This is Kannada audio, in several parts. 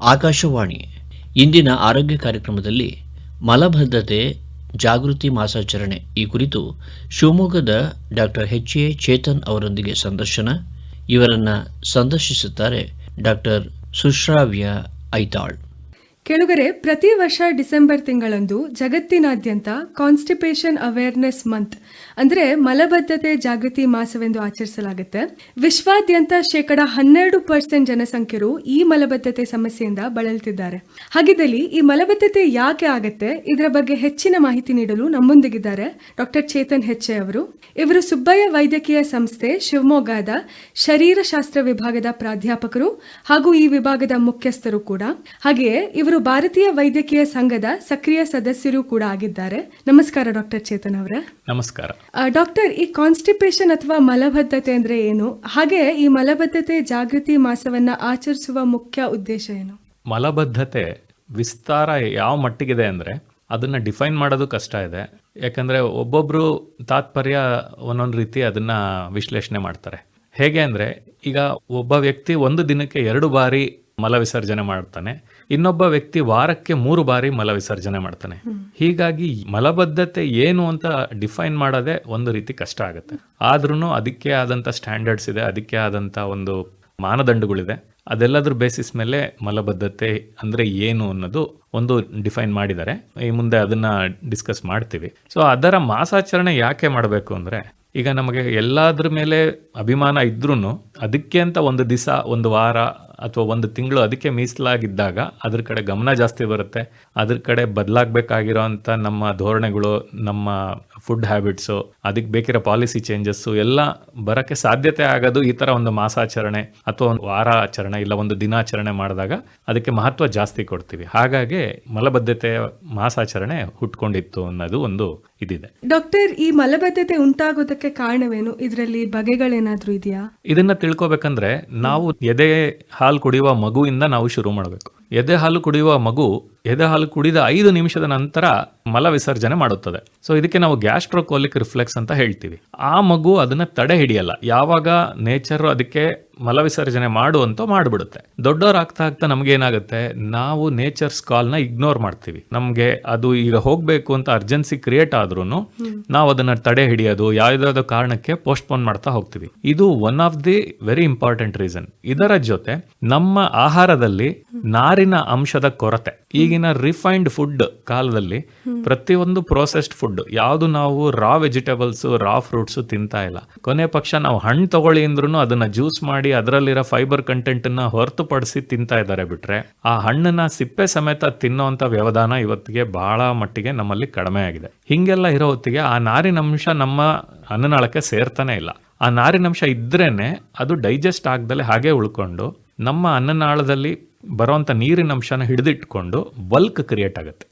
ಆಕಾಶವಾಣಿ. ಇಂದಿನ ಆರೋಗ್ಯ ಕಾರ್ಯಕ್ರಮದಲ್ಲಿ ಮಲಬದ್ಧತೆ, ಜಾಗೃತಿ ಮಾಸಾಚರಣೆ ಈ ಕುರಿತು ಶಿವಮೊಗ್ಗದ ಡಾಕ್ಟರ್ ಎಚ್ ಎ ಚೇತನ್ ಅವರೊಂದಿಗೆ ಸಂದರ್ಶನ. ಇವರನ್ನ ಸಂದರ್ಶಿಸುತ್ತಾರೆ ಡಾಕ್ಟರ್ ಸುಶ್ರಾವ್ಯ ಐತಾಳ್. ಕೆಳಗರೆ ಪ್ರತಿ ವರ್ಷ ಡಿಸೆಂಬರ್ ತಿಂಗಳಂದು ಜಗತ್ತಿನಾದ್ಯಂತ ಕಾನ್ಸ್ಟಿಪೇಷನ್ ಅವೇರ್ನೆಸ್ ಮಂತ್ ಅಂದ್ರೆ ಮಲಬದ್ಧತೆ, ಜಾಗೃತಿ ಮಾಸವೆಂದು ಆಚರಿಸಲಾಗುತ್ತೆ. ವಿಶ್ವಾದ್ಯಂತ ಶೇಕಡ ಹನ್ನೆರಡು ಪರ್ಸೆಂಟ್ ಜನಸಂಖ್ಯರು ಈ ಮಲಬದ್ಧತೆ ಸಮಸ್ಯೆಯಿಂದ ಬಳಲ್ತಿದ್ದಾರೆ ಹಾಗಿದ್ದಲ್ಲಿ ಈ ಮಲಬದ್ಧತೆ ಯಾಕೆ ಆಗತ್ತೆ? ಇದರ ಬಗ್ಗೆ ಹೆಚ್ಚಿನ ಮಾಹಿತಿ ನೀಡಲು ನಮ್ಮೊಂದಿಗಿದ್ದಾರೆ ಡಾಕ್ಟರ್ ಚೇತನ್ ಹೆಚ್ಚೆ ಅವರು. ಇವರು ಸುಬ್ಬಯ್ಯ ವೈದ್ಯಕೀಯ ಸಂಸ್ಥೆ ಶಿವಮೊಗ್ಗದ ಶರೀರಶಾಸ್ತ್ರ ವಿಭಾಗದ ಪ್ರಾಧ್ಯಾಪಕರು ಹಾಗೂ ಈ ವಿಭಾಗದ ಮುಖ್ಯಸ್ಥರು ಕೂಡ. ಹಾಗೆಯೇ ಇವರು ಭಾರತೀಯ ವೈದ್ಯಕೀಯ ಸಂಘದ ಸಕ್ರಿಯ ಸದಸ್ಯರು ಕೂಡ ಆಗಿದ್ದಾರೆ. ನಮಸ್ಕಾರ ಡಾಕ್ಟರ್ ಚೇತನ್ ಅವರೇ. ನಮಸ್ಕಾರ. ಡಾಕ್ಟರ್, ಈ ಕಾನ್ಸ್ಟಿಪೇಷನ್ ಅಥವಾ ಮಲಬದ್ಧತೆ ಅಂದ್ರೆ ಏನು? ಹಾಗೆ ಈ ಮಲಬದ್ಧತೆ ಜಾಗೃತಿ ಮಾಸವನ್ನ ಆಚರಿಸುವ ಮುಖ್ಯ ಉದ್ದೇಶ ಏನು? ಮಲಬದ್ಧತೆ ವಿಸ್ತಾರ ಯಾವ ಮಟ್ಟಿಗಿದೆ ಅಂದರೆ ಅದನ್ನ ಡಿಫೈನ್ ಮಾಡೋದು ಕಷ್ಟ ಇದೆ. ಯಾಕಂದ್ರೆ ಒಬ್ಬೊಬ್ರು ತಾತ್ಪರ್ಯ ಒಂದೊಂದು ರೀತಿ ಅದನ್ನ ವಿಶ್ಲೇಷಣೆ ಮಾಡ್ತಾರೆ. ಹೇಗೆ ಅಂದ್ರೆ ಈಗ ಒಬ್ಬ ವ್ಯಕ್ತಿ ಒಂದು ದಿನಕ್ಕೆ ಎರಡು ಬಾರಿ ಮಲ ವಿಸರ್ಜನೆ ಮಾಡ್ತಾನೆ. ಇನ್ನೊಬ್ಬ ವ್ಯಕ್ತಿ ವಾರಕ್ಕೆ ಮೂರು ಬಾರಿ ಮಲವಿಸರ್ಜನೆ ಮಾಡ್ತಾನೆ. ಹೀಗಾಗಿ ಮಲಬದ್ಧತೆ ಏನು ಅಂತ ಡಿಫೈನ್ ಮಾಡೋದೇ ಒಂದು ರೀತಿ ಕಷ್ಟ ಆಗುತ್ತೆ. ಆದ್ರೂ ಅದಕ್ಕೆ ಆದಂಥ ಸ್ಟ್ಯಾಂಡರ್ಡ್ಸ್ ಇದೆ ಅದಕ್ಕೆ ಆದಂಥ ಒಂದು ಮಾನದಂಡಗಳಿದೆ. ಅದೆಲ್ಲದ್ರ ಬೇಸಿಸ್ ಮೇಲೆ ಮಲಬದ್ಧತೆ ಅಂದ್ರೆ ಏನು ಅನ್ನೋದು ಒಂದು ಡಿಫೈನ್ ಮಾಡಿದ್ದಾರೆ. ಈ ಮುಂದೆ ಅದನ್ನ ಡಿಸ್ಕಸ್ ಮಾಡ್ತೀವಿ. ಸೊ ಅದರ ಮಾಸಾಚರಣೆ ಯಾಕೆ ಮಾಡಬೇಕು ಅಂದ್ರೆ ಈಗ ನಮಗೆ ಎಲ್ಲಾದ್ರ ಮೇಲೆ ಅಭಿಮಾನ ಇದ್ರೂ ಅದಕ್ಕೆ ಅಂತ ಒಂದು ದಿವಸ ಒಂದು ವಾರ ಅಥವಾ ಒಂದು ತಿಂಗಳು ಅದಕ್ಕೆ ಮೀಸಲಾಗಿದ್ದಾಗ ಅದ್ರ ಕಡೆ ಗಮನ ಜಾಸ್ತಿ ಬರುತ್ತೆ. ಅದ್ರ ಕಡೆ ಬದಲಾಗಬೇಕಾಗಿರೋ ಅಂಥ ನಮ್ಮ ಧೋರಣೆಗಳು, ನಮ್ಮ ಫುಡ್ ಹ್ಯಾಬಿಟ್ಸು ಅದಕ್ಕೆ ಬೇಕಿರೋ ಪಾಲಿಸಿ ಚೇಂಜಸ್ಸು ಎಲ್ಲ ಬರೋಕ್ಕೆ ಸಾಧ್ಯತೆ ಆಗೋದು ಈ ಥರ ಒಂದು ಮಾಸಾಚರಣೆ ಅಥವಾ ಒಂದು ವಾರ ಆಚರಣೆ ಇಲ್ಲ ಒಂದು ದಿನಾಚರಣೆ ಮಾಡಿದಾಗ ಅದಕ್ಕೆ ಮಹತ್ವ ಜಾಸ್ತಿ ಕೊಡ್ತೀವಿ. ಹಾಗಾಗಿ ಮಲಬದ್ಧತೆಯ ಮಾಸಾಚರಣೆ ಹುಟ್ಕೊಂಡಿತ್ತು ಅನ್ನೋದು ಒಂದು ಇದಿದೆ. ಡಾಕ್ಟರ್ ಈ ಮಲಬದ್ಧತೆ ಉಂಟಾಗೋದಕ್ಕೆ ಕಾರಣವೇನು? ಇದರಲ್ಲಿ ಬಗೆಗಳೇನಾದ್ರೂ ಇದೆಯಾ? ಇದನ್ನ ತಿಳ್ಕೊಬೇಕಂದ್ರೆ ನಾವು ಎದೆ ಹಾಲು ಕುಡಿಯುವ ಮಗುವಿಂದ ನಾವು ಶುರು ಮಾಡಬೇಕು. ಎದೆ ಹಾಲು ಕುಡಿಯುವ ಮಗು ಎದೆ ಹಾಲು ಕುಡಿದ ಐದು ನಿಮಿಷದ ನಂತರ ಮಲ ವಿಸರ್ಜನೆ ಮಾಡುತ್ತದೆ. ಸೊ ಇದಕ್ಕೆ ನಾವು ಗ್ಯಾಸ್ಟ್ರೋಕೋಲಿಕ್ ರಿಫ್ಲೆಕ್ಸ್ ಅಂತ ಹೇಳ್ತೀವಿ. ಆ ಮಗು ಅದನ್ನ ತಡೆ ಹಿಡಿಯಲ್ಲ. ಯಾವಾಗ ನೇಚರ್ ಅದಕ್ಕೆ ಮಲ ವಿಸರ್ಜನೆ ಮಾಡುವಂತ ಮಾಡ್ಬಿಡುತ್ತೆ. ದೊಡ್ಡವರಾಗ್ತಾ ಆಗ್ತಾ ನಮ್ಗೆ ಏನಾಗುತ್ತೆ? ನಾವು ನೇಚರ್ಸ್ ಕಾಲ್ನ ಇಗ್ನೋರ್ ಮಾಡ್ತೀವಿ. ನಮ್ಗೆ ಅದು ಈಗ ಹೋಗ್ಬೇಕು ಅಂತ ಅರ್ಜೆನ್ಸಿ ಕ್ರಿಯೇಟ್ ಆದ್ರೂ ನಾವು ಅದನ್ನ ತಡೆ ಹಿಡಿಯೋದು, ಯಾವ್ದಾದ್ರು ಕಾರಣಕ್ಕೆ ಪೋಸ್ಟ್ಪೋನ್ ಮಾಡ್ತಾ ಹೋಗ್ತೀವಿ. ಇದು one of the very important reason ಇದರ ಜೊತೆ ನಮ್ಮ ಆಹಾರದಲ್ಲಿ ನಾರಿನ ಅಂಶದ ಕೊರತೆ. ಈಗಿನ ರಿಫೈನ್ಡ್ ಫುಡ್ ಕಾಲದಲ್ಲಿ ಪ್ರತಿಯೊಂದು ಪ್ರೊಸೆಸ್ಡ್ ಫುಡ್ ಯಾವುದು ನಾವು ರಾ ವೆಜಿಟೇಬಲ್ಸ್ ರಾ ಫ್ರೂಟ್ಸ್ ತಿಂತಾ ಇಲ್ಲ. ಕೊನೆ ಪಕ್ಷ ನಾವು ಹಣ್ಣು ತಗೊಳ್ಳಿ ಅಂದ್ರೂ ಅದನ್ನ ಜ್ಯೂಸ್ ಮಾಡಿ ಅದರಲ್ಲಿರೋ ಫೈಬರ್ ಕಂಟೆಂಟ್ನ ಹೊರತುಪಡಿಸಿ ತಿಂತಾ ಇದ್ದಾರೆ ಬಿಟ್ರೆ, ಆ ಹಣ್ಣನ್ನ ಸಿಪ್ಪೆ ಸಮೇತ ತಿನ್ನುವಂತ ವ್ಯವಧಾನ ಇವತ್ತಿಗೆ ಬಹಳ ಮಟ್ಟಿಗೆ ನಮ್ಮಲ್ಲಿ ಕಡಿಮೆ ಆಗಿದೆ. ಹಿಂಗೆಲ್ಲ ಇರೋ ಹೊತ್ತಿಗೆ ಆ ನಾರಿನಂಶ ನಮ್ಮ ಅನ್ನನಾಳಕ್ಕೆ ಸೇರ್ತಾನೆ ಇಲ್ಲ. ಆ ನಾರಿನಂಶ ಇದ್ರೇನೆ ಅದು ಡೈಜೆಸ್ಟ್ ಆಗ್ದಲೆ ಹಾಗೆ ಉಳ್ಕೊಂಡು ನಮ್ಮ ಅನ್ನನಾಳದಲ್ಲಿ ಬರುವಂತ ನೀರಿನ ಅಂಶನ ಹಿಡಿದಿಟ್ಕೊಂಡು ಬಲ್ಕ್ ಕ್ರಿಯೇಟ್ ಆಗುತ್ತೆ.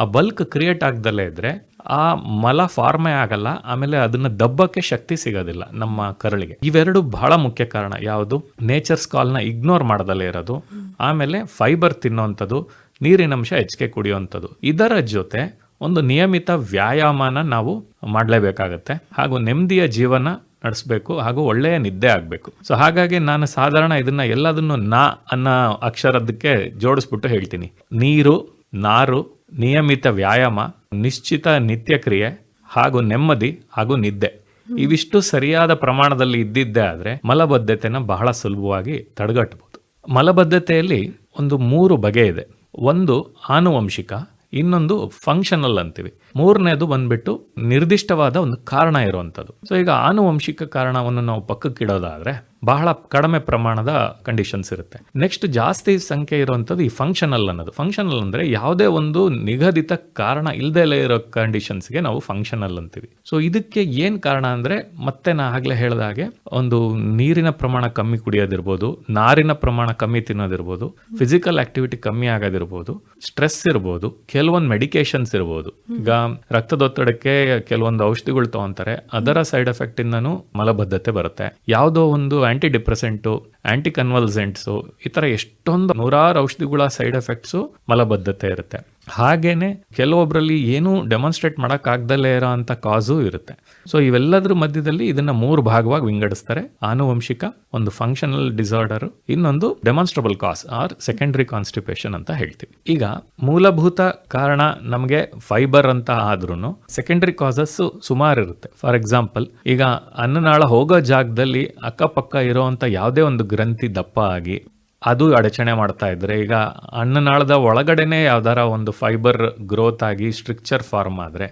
ಆ ಬಲ್ಕ್ ಕ್ರಿಯೇಟ್ ಆಗ್ದಲೇ ಇದ್ದರೆ ಆ ಮಲ ಫಾರ್ಮೇ ಆಗಲ್ಲ ಆಮೇಲೆ ಅದನ್ನು ದಬ್ಬಕ್ಕೆ ಶಕ್ತಿ ಸಿಗೋದಿಲ್ಲ ನಮ್ಮ ಕರಳಿಗೆ. ಇವೆರಡು ಬಹಳ ಮುಖ್ಯ ಕಾರಣ. ಯಾವುದು? ನೇಚರ್ಸ್ ಕಾಲ್ನ ಇಗ್ನೋರ್ ಮಾಡೋದಲ್ಲೇ ಇರೋದು. ಆಮೇಲೆ ಫೈಬರ್ ತಿನ್ನೋವಂಥದ್ದು ನೀರಿನಂಶ ಹೆಚ್ಚಿಗೆ ಕುಡಿಯುವಂಥದ್ದು. ಇದರ ಜೊತೆ ಒಂದು ನಿಯಮಿತ ವ್ಯಾಯಾಮನ ನಾವು ಮಾಡಲೇಬೇಕಾಗತ್ತೆ. ಹಾಗೂ ನೆಮ್ಮದಿಯ ಜೀವನ ನಡೆಸಬೇಕು ಹಾಗೂ ಒಳ್ಳೆಯ ನಿದ್ದೆ ಆಗಬೇಕು. ಸೊ ಹಾಗಾಗಿ ನಾನು ಸಾಧಾರಣ ಇದನ್ನ ಎಲ್ಲದನ್ನು ನಾ ಅನ್ನೋ ಅಕ್ಷರದಕ್ಕೆ ಜೋಡಿಸ್ಬಿಟ್ಟು ಹೇಳ್ತೀನಿ. ನೀರು, ನಾರು, ನಿಯಮಿತ ವ್ಯಾಯಾಮ, ನಿಶ್ಚಿತ ನಿತ್ಯಕ್ರಿಯೆ ಹಾಗೂ ನೆಮ್ಮದಿ ಹಾಗೂ ನಿದ್ದೆ. ಇವಿಷ್ಟು ಸರಿಯಾದ ಪ್ರಮಾಣದಲ್ಲಿ ಇದ್ದಿದ್ದೇ ಆದರೆ ಮಲಬದ್ಧತೆನ ಬಹಳ ಸುಲಭವಾಗಿ ತಡೆಗಟ್ಟಬಹುದು ಮಲಬದ್ಧತೆಯಲ್ಲಿ ಒಂದು ಮೂರು ಬಗೆ ಇದೆ. ಒಂದು ಆನುವಂಶಿಕ ಇನ್ನೊಂದು ಫಂಕ್ಷನಲ್ ಅಂತೀವಿ. ಮೂರನೇದು ಬಂದ್ಬಿಟ್ಟು ನಿರ್ದಿಷ್ಟವಾದ ಒಂದು ಕಾರಣ ಇರುವಂಥದ್ದು. ಸೊ ಈಗ ಆನುವಂಶಿಕ ಕಾರಣವನ್ನು ನಾವು ಪಕ್ಕಕ್ಕಿಡೋದಾದ್ರೆ ಬಹಳ ಕಡಿಮೆ ಪ್ರಮಾಣದ ಕಂಡೀಷನ್ಸ್ ಇರುತ್ತೆ. ನೆಕ್ಸ್ಟ್ ಜಾಸ್ತಿ ಸಂಖ್ಯೆ ಇರುವಂಥದ್ದು ಈ ಫಂಕ್ಷನಲ್ ಅನ್ನೋದು. ಫಂಕ್ಷನಲ್ ಅಂದ್ರೆ ಯಾವುದೇ ಒಂದು ನಿಗದಿತ ಕಾರಣ ಇಲ್ಲದೆ ಇರೋ ಕಂಡೀಷನ್ಸ್ಗೆ ನಾವು ಫಂಕ್ಷನಲ್ ಅಂತೀವಿ. ಸೊ ಇದಕ್ಕೆ ಏನ್ ಕಾರಣ ಅಂದ್ರೆ ಮತ್ತೆ ನಾ ಆಗ್ಲೇ ಹೇಳಿದ ಹಾಗೆ ಒಂದು ನೀರಿನ ಪ್ರಮಾಣ ಕಮ್ಮಿ ಕುಡಿಯೋದಿರ್ಬೋದು, ನಾರಿನ ಪ್ರಮಾಣ ಕಮ್ಮಿ ತಿನ್ನೋದಿರ್ಬೋದು ಫಿಸಿಕಲ್ ಆಕ್ಟಿವಿಟಿ ಕಮ್ಮಿ ಆಗೋದಿರ್ಬೋದು ಸ್ಟ್ರೆಸ್ ಇರ್ಬೋದು, ಕೆಲವೊಂದು ಮೆಡಿಕೇಶನ್ಸ್ ಇರ್ಬೋದು. ಈಗ ರಕ್ತದೊತ್ತಡಕ್ಕೆ ಕೆಲವೊಂದು ಔಷಧಿಗಳು ತಗೊಂತಾರೆ. ಅದರ ಸೈಡ್ ಎಫೆಕ್ಟ್ ಇಂದನೂ ಮಲಬದ್ಧತೆ ಬರುತ್ತೆ. ಯಾವುದೋ ಒಂದು ಆಂಟಿ ಡಿಪ್ರೆಸೆಂಟು ಆ್ಯಂಟಿ ಕನ್ವಲ್ಸೆಂಟ್ಸು ಈ ಥರ ಎಷ್ಟೊಂದು ನೂರಾರು ಔಷಧಿಗಳ ಸೈಡ್ ಎಫೆಕ್ಟ್ಸು ಮಲಬದ್ಧತೆ ಇರುತ್ತೆ. ಹಾಗೇನೆ ಕೆಲವೊಬ್ಬರಲ್ಲಿ ಏನೂ ಡೆಮಾನ್ಸ್ಟ್ರೇಟ್ ಮಾಡೋಕ್ಕಾಗ್ದಲೇ ಇರೋ ಅಂಥ ಕಾಸು ಇರುತ್ತೆ. ಸೊ ಇವೆಲ್ಲದರ ಮಧ್ಯದಲ್ಲಿ ಇದನ್ನು ಮೂರು ಭಾಗವಾಗಿ ವಿಂಗಡಿಸ್ತಾರೆ. ಆನುವಂಶಿಕ, ಒಂದು ಫಂಕ್ಷನಲ್ ಡಿಸಾರ್ಡರು ಇನ್ನೊಂದು demonstrable cause or secondary constipation ಅಂತ ಹೇಳ್ತೀವಿ. ಈಗ ಮೂಲಭೂತ ಕಾರಣ ನಮಗೆ ಫೈಬರ್ ಅಂತ ಆದ್ರೂ ಸೆಕೆಂಡರಿ ಕಾಸಸ್ ಸುಮಾರು ಇರುತ್ತೆ. ಫಾರ್ ಎಕ್ಸಾಂಪಲ್ ಈಗ ಅನ್ನನಾಳ ಹೋಗೋ ಜಾಗದಲ್ಲಿ ಅಕ್ಕಪಕ್ಕ ಇರೋವಂಥ ಯಾವುದೇ ಒಂದು ಗ್ರಂಥಿ ದಪ್ಪ ಆಗಿ ಅದು ಅಡಚಣೆ ಮಾಡ್ತಾ ಇದ್ರೆ, ಈಗ ಅನ್ನನಾಳದ ಒಳಗಡೆನೆ ಯಾವ್ದಾರ ಒಂದು ಫೈಬರ್ ಗ್ರೋತ್ ಆಗಿ ಸ್ಟ್ರಿಕ್ಚರ್ ಫಾರ್ಮ್ ಆದ್ರೆ,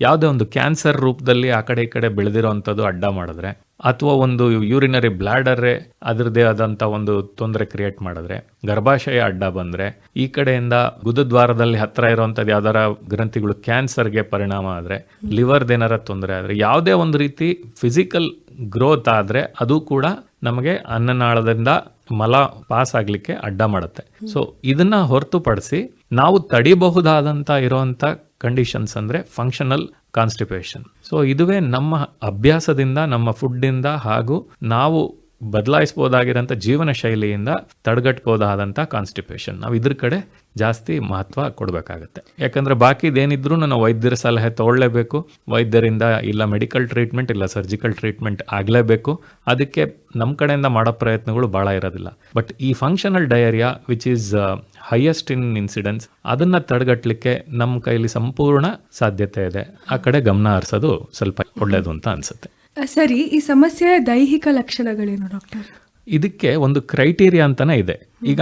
ಯಾವುದೇ ಒಂದು ಕ್ಯಾನ್ಸರ್ ರೂಪದಲ್ಲಿ ಆ ಕಡೆ ಈ ಕಡೆ ಬೆಳೆದಿರೋವಂಥದ್ದು ಅಡ್ಡ ಮಾಡಿದ್ರೆ, ಅಥವಾ ಒಂದು ಯೂರಿನರಿ ಬ್ಲ್ಯಾಡರೇ ಅದರದೇ ಆದಂಥ ಒಂದು ತೊಂದರೆ ಕ್ರಿಯೇಟ್ ಮಾಡಿದ್ರೆ, ಗರ್ಭಾಶಯ ಅಡ್ಡ ಬಂದ್ರೆ, ಈ ಕಡೆಯಿಂದ ಗುದದ್ವಾರದಲ್ಲಿ ಹತ್ರ ಇರುವಂಥದ್ದು ಯಾವ್ದಾರ ಗ್ರಂಥಿಗಳು ಕ್ಯಾನ್ಸರ್ಗೆ ಪರಿಣಾಮ ಆದರೆ ಲಿವರ್ದೇನಾರ ತೊಂದರೆ ಆದರೆ, ಯಾವುದೇ ಒಂದು ರೀತಿ ಫಿಸಿಕಲ್ ಗ್ರೋತ್ ಆದರೆ ಅದು ಕೂಡ ನಮಗೆ ಅನ್ನನಾಳದಿಂದ ಮಲ ಪಾಸ್ ಆಗ್ಲಿಕ್ಕೆ ಅಡ್ಡ ಮಾಡುತ್ತೆ. ಸೊ ಇದನ್ನ ಹೊರತುಪಡಿಸಿ ನಾವು ತಡಿಬಹುದಾದಂತ ಇರುವಂತ ಕಂಡೀಷನ್ಸ್ ಅಂದ್ರೆ ಫಂಕ್ಷನಲ್ ಕಾನ್ಸ್ಟಿಪೇಷನ್ ಸೊ ಇದುವೇ ನಮ್ಮ ಅಭ್ಯಾಸದಿಂದ, ನಮ್ಮ ಫುಡ್ಡಿಂದ ಹಾಗೂ ನಾವು ಬದಲಾಯಿಸಬಹುದಾಗಿರೋಂಥ ಜೀವನ ಶೈಲಿಯಿಂದ ತಡೆಗಟ್ಬೋದಾದಂಥ ಕಾನ್ಸ್ಟಿಪೇಷನ್ ನಾವು ಇದ್ರ ಕಡೆ ಜಾಸ್ತಿ ಮಹತ್ವ ಕೊಡಬೇಕಾಗತ್ತೆ. ಯಾಕಂದ್ರೆ ಬಾಕಿದೇನಿದ್ರೂ ನಾವು ವೈದ್ಯರ ಸಲಹೆ ತಗೊಳ್ಳೇಬೇಕು. ವೈದ್ಯರಿಂದ ಇಲ್ಲ ಮೆಡಿಕಲ್ ಟ್ರೀಟ್ಮೆಂಟ್ ಇಲ್ಲ ಸರ್ಜಿಕಲ್ ಟ್ರೀಟ್ಮೆಂಟ್ ಆಗಲೇಬೇಕು. ಅದಕ್ಕೆ ನಮ್ಮ ಕಡೆಯಿಂದ ಮಾಡೋ ಪ್ರಯತ್ನಗಳು ಭಾಳ ಇರೋದಿಲ್ಲ. ಬಟ್ ಈ functional diarrhoea which is highest in incidence ಅದನ್ನ ತಡೆಗಟ್ಟಲಿಕ್ಕೆ ನಮ್ಮ ಕೈಲಿ ಸಂಪೂರ್ಣ ಸಾಧ್ಯತೆ ಇದೆ. ಆ ಕಡೆ ಗಮನ ಹರಿಸೋದು ಸ್ವಲ್ಪ ಒಳ್ಳೇದು ಅಂತ ಅನ್ಸುತ್ತೆ. ಸರಿ ಈ ಸಮಸ್ಯೆಯ ದೈಹಿಕ ಲಕ್ಷಣಗಳೇನು ಡಾಕ್ಟರ್? ಇದಕ್ಕೆ ಒಂದು ಕ್ರೈಟೀರಿಯಾ ಅಂತಾನೆ ಇದೆ. ಈಗ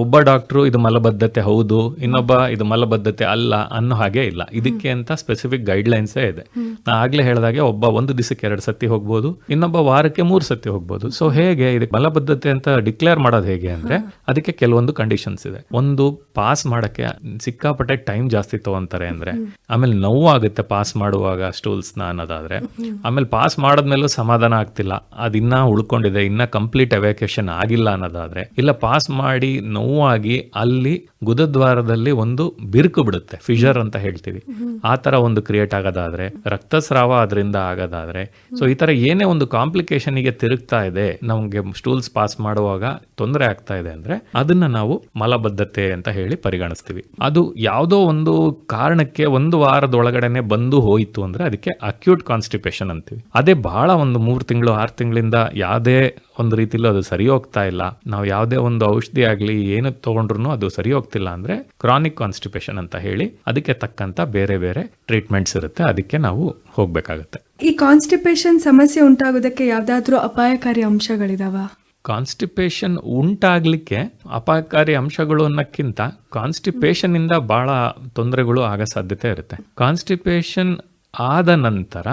ಒಬ್ಬ ಡಾಕ್ಟ್ರು ಇದು ಮಲಬದ್ಧತೆ ಹೌದು ಇನ್ನೊಬ್ಬ ಇದು ಮಲಬದ್ಧತೆ ಅಲ್ಲ ಅನ್ನೋ ಹಾಗೆ ಇಲ್ಲ. ಇದಕ್ಕೆ ಅಂತ ಸ್ಪೆಸಿಫಿಕ್ ಗೈಡ್ಲೈನ್ಸೇ ಇದೆ. ನಾ ಆಗ್ಲೇ ಹೇಳಿದಾಗೆ ಒಬ್ಬ ಒಂದು ದಿವಸಕ್ಕೆ ಎರಡು ಸತಿ ಹೋಗ್ಬೋದು ಇನ್ನೊಬ್ಬ ವಾರಕ್ಕೆ ಮೂರು ಸತಿ ಹೋಗ್ಬೋದು. ಸೊ ಹೇಗೆ ಇದಕ್ಕೆ ಮಲಬದ್ಧತೆ ಅಂತ ಡಿಕ್ಲೇರ್ ಮಾಡೋದು ಹೇಗೆ ಅಂದ್ರೆ ಅದಕ್ಕೆ ಕೆಲವೊಂದು ಕಂಡೀಷನ್ಸ್ ಇದೆ. ಒಂದು ಪಾಸ್ ಮಾಡಕ್ಕೆ ಸಿಕ್ಕಾಪಟ್ಟೆ ಟೈಮ್ ಜಾಸ್ತಿ ತಗೊಂತಾರೆ ಅಂದ್ರೆ ಆಮೇಲೆ ನೋವಾಗುತ್ತೆ ಪಾಸ್ ಮಾಡುವಾಗ ಸ್ಟೂಲ್ಸ್ನ ನ ಅನ್ನೋದಾದ್ರೆ ಆಮೇಲೆ ಪಾಸ್ ಮಾಡದ್ಮೇಲೂ ಸಮಾಧಾನ ಆಗ್ತಿಲ್ಲ ಅದಿನ್ನ ಉಳ್ಕೊಂಡಿದೆ ಇನ್ನ ಕಂಪ್ಲೀಟ್ ಅವೇಕೇಶನ್ ಆಗಿಲ್ಲ ಅನ್ನೋದಾದ್ರೆ ಇಲ್ಲ ಪಾಸ್ ಮಾಡಿ ನೋವಾಗಿ ಅಲ್ಲಿ ಗುದದ್ವಾರದಲ್ಲಿ ಒಂದು ಬಿರುಕು ಬಿಡುತ್ತೆ. ಫಿಶರ್ ಅಂತ ಹೇಳ್ತೀವಿ. ಆ ತರ ಒಂದು ಕ್ರಿಯೇಟ್ ಆಗೋದಾದ್ರೆ, ರಕ್ತಸ್ರಾವ ಅದರಿಂದ ಆಗೋದಾದ್ರೆ ಸೊ ಈ ತರ ಏನೇ ಒಂದು ಕಾಂಪ್ಲಿಕೇಶನ್ಗೆ ತಿರುಗ್ತಾ ಇದೆ, ನಮ್ಗೆ ಸ್ಟೂಲ್ಸ್ ಪಾಸ್ ಮಾಡುವಾಗ ತೊಂದರೆ ಆಗ್ತಾ ಇದೆ ಅಂದ್ರೆ ಅದನ್ನ ನಾವು ಮಲಬದ್ಧತೆ ಅಂತ ಹೇಳಿ ಪರಿಗಣಿಸ್ತೀವಿ. ಅದು ಯಾವುದೋ ಒಂದು ಕಾರಣಕ್ಕೆ ಒಂದು ವಾರದ ಒಳಗಡೆನೆ ಬಂದು ಹೋಯಿತು ಅಂದ್ರೆ ಅದಕ್ಕೆ ಅಕ್ಯೂಟ್ ಕಾನ್ಸ್ಟಿಪೇಷನ್ ಅಂತೀವಿ. ಅದೇ ಬಹಳ ಒಂದು ಮೂರು ತಿಂಗಳು, ಆರು ತಿಂಗಳಿಂದ ಯಾವುದೇ ಒಂದು ರೀತಿಲೂ ಅದು ಸರಿ ಹೋಗ್ತಾ ಇಲ್ಲ. ನಾವು ಯಾವುದೇ ಒಂದು ಔಷಧಿ ಆಗಲಿ ಏನು ತಗೊಂಡ್ರು ಅದು ಸರಿ ಹೋಗ್ತಿಲ್ಲ ಅಂದರೆ ಕ್ರಾನಿಕ್ ಕಾನ್ಸ್ಟಿಪೇಷನ್ ಅಂತ ಹೇಳಿ ಅದಕ್ಕೆ ತಕ್ಕಂತ ಬೇರೆ ಬೇರೆ ಟ್ರೀಟ್ಮೆಂಟ್ಸ್ ಇರುತ್ತೆ. ಅದಕ್ಕೆ ನಾವು ಹೋಗಬೇಕಾಗುತ್ತೆ. ಈ ಕಾನ್ಸ್ಟಿಪೇಷನ್ ಸಮಸ್ಯೆ ಉಂಟಾಗೋದಕ್ಕೆ ಯಾವುದಾದ್ರೂ ಅಪಾಯಕಾರಿ ಅಂಶಗಳಿದಾವ? ಕಾನ್ಸ್ಟಿಪೇಷನ್ ಉಂಟಾಗ್ಲಿಕ್ಕೆ ಅಪಾಯಕಾರಿ ಅಂಶಗಳು ಅನ್ನಕ್ಕಿಂತ ಕಾನ್ಸ್ಟಿಪೇಷನ್ ಇಂದ ಬಹಳ ತೊಂದರೆಗಳು ಆಗೋ ಸಾಧ್ಯತೆ ಇರುತ್ತೆ. ಕಾನ್ಸ್ಟಿಪೇಷನ್ ಆದ ನಂತರ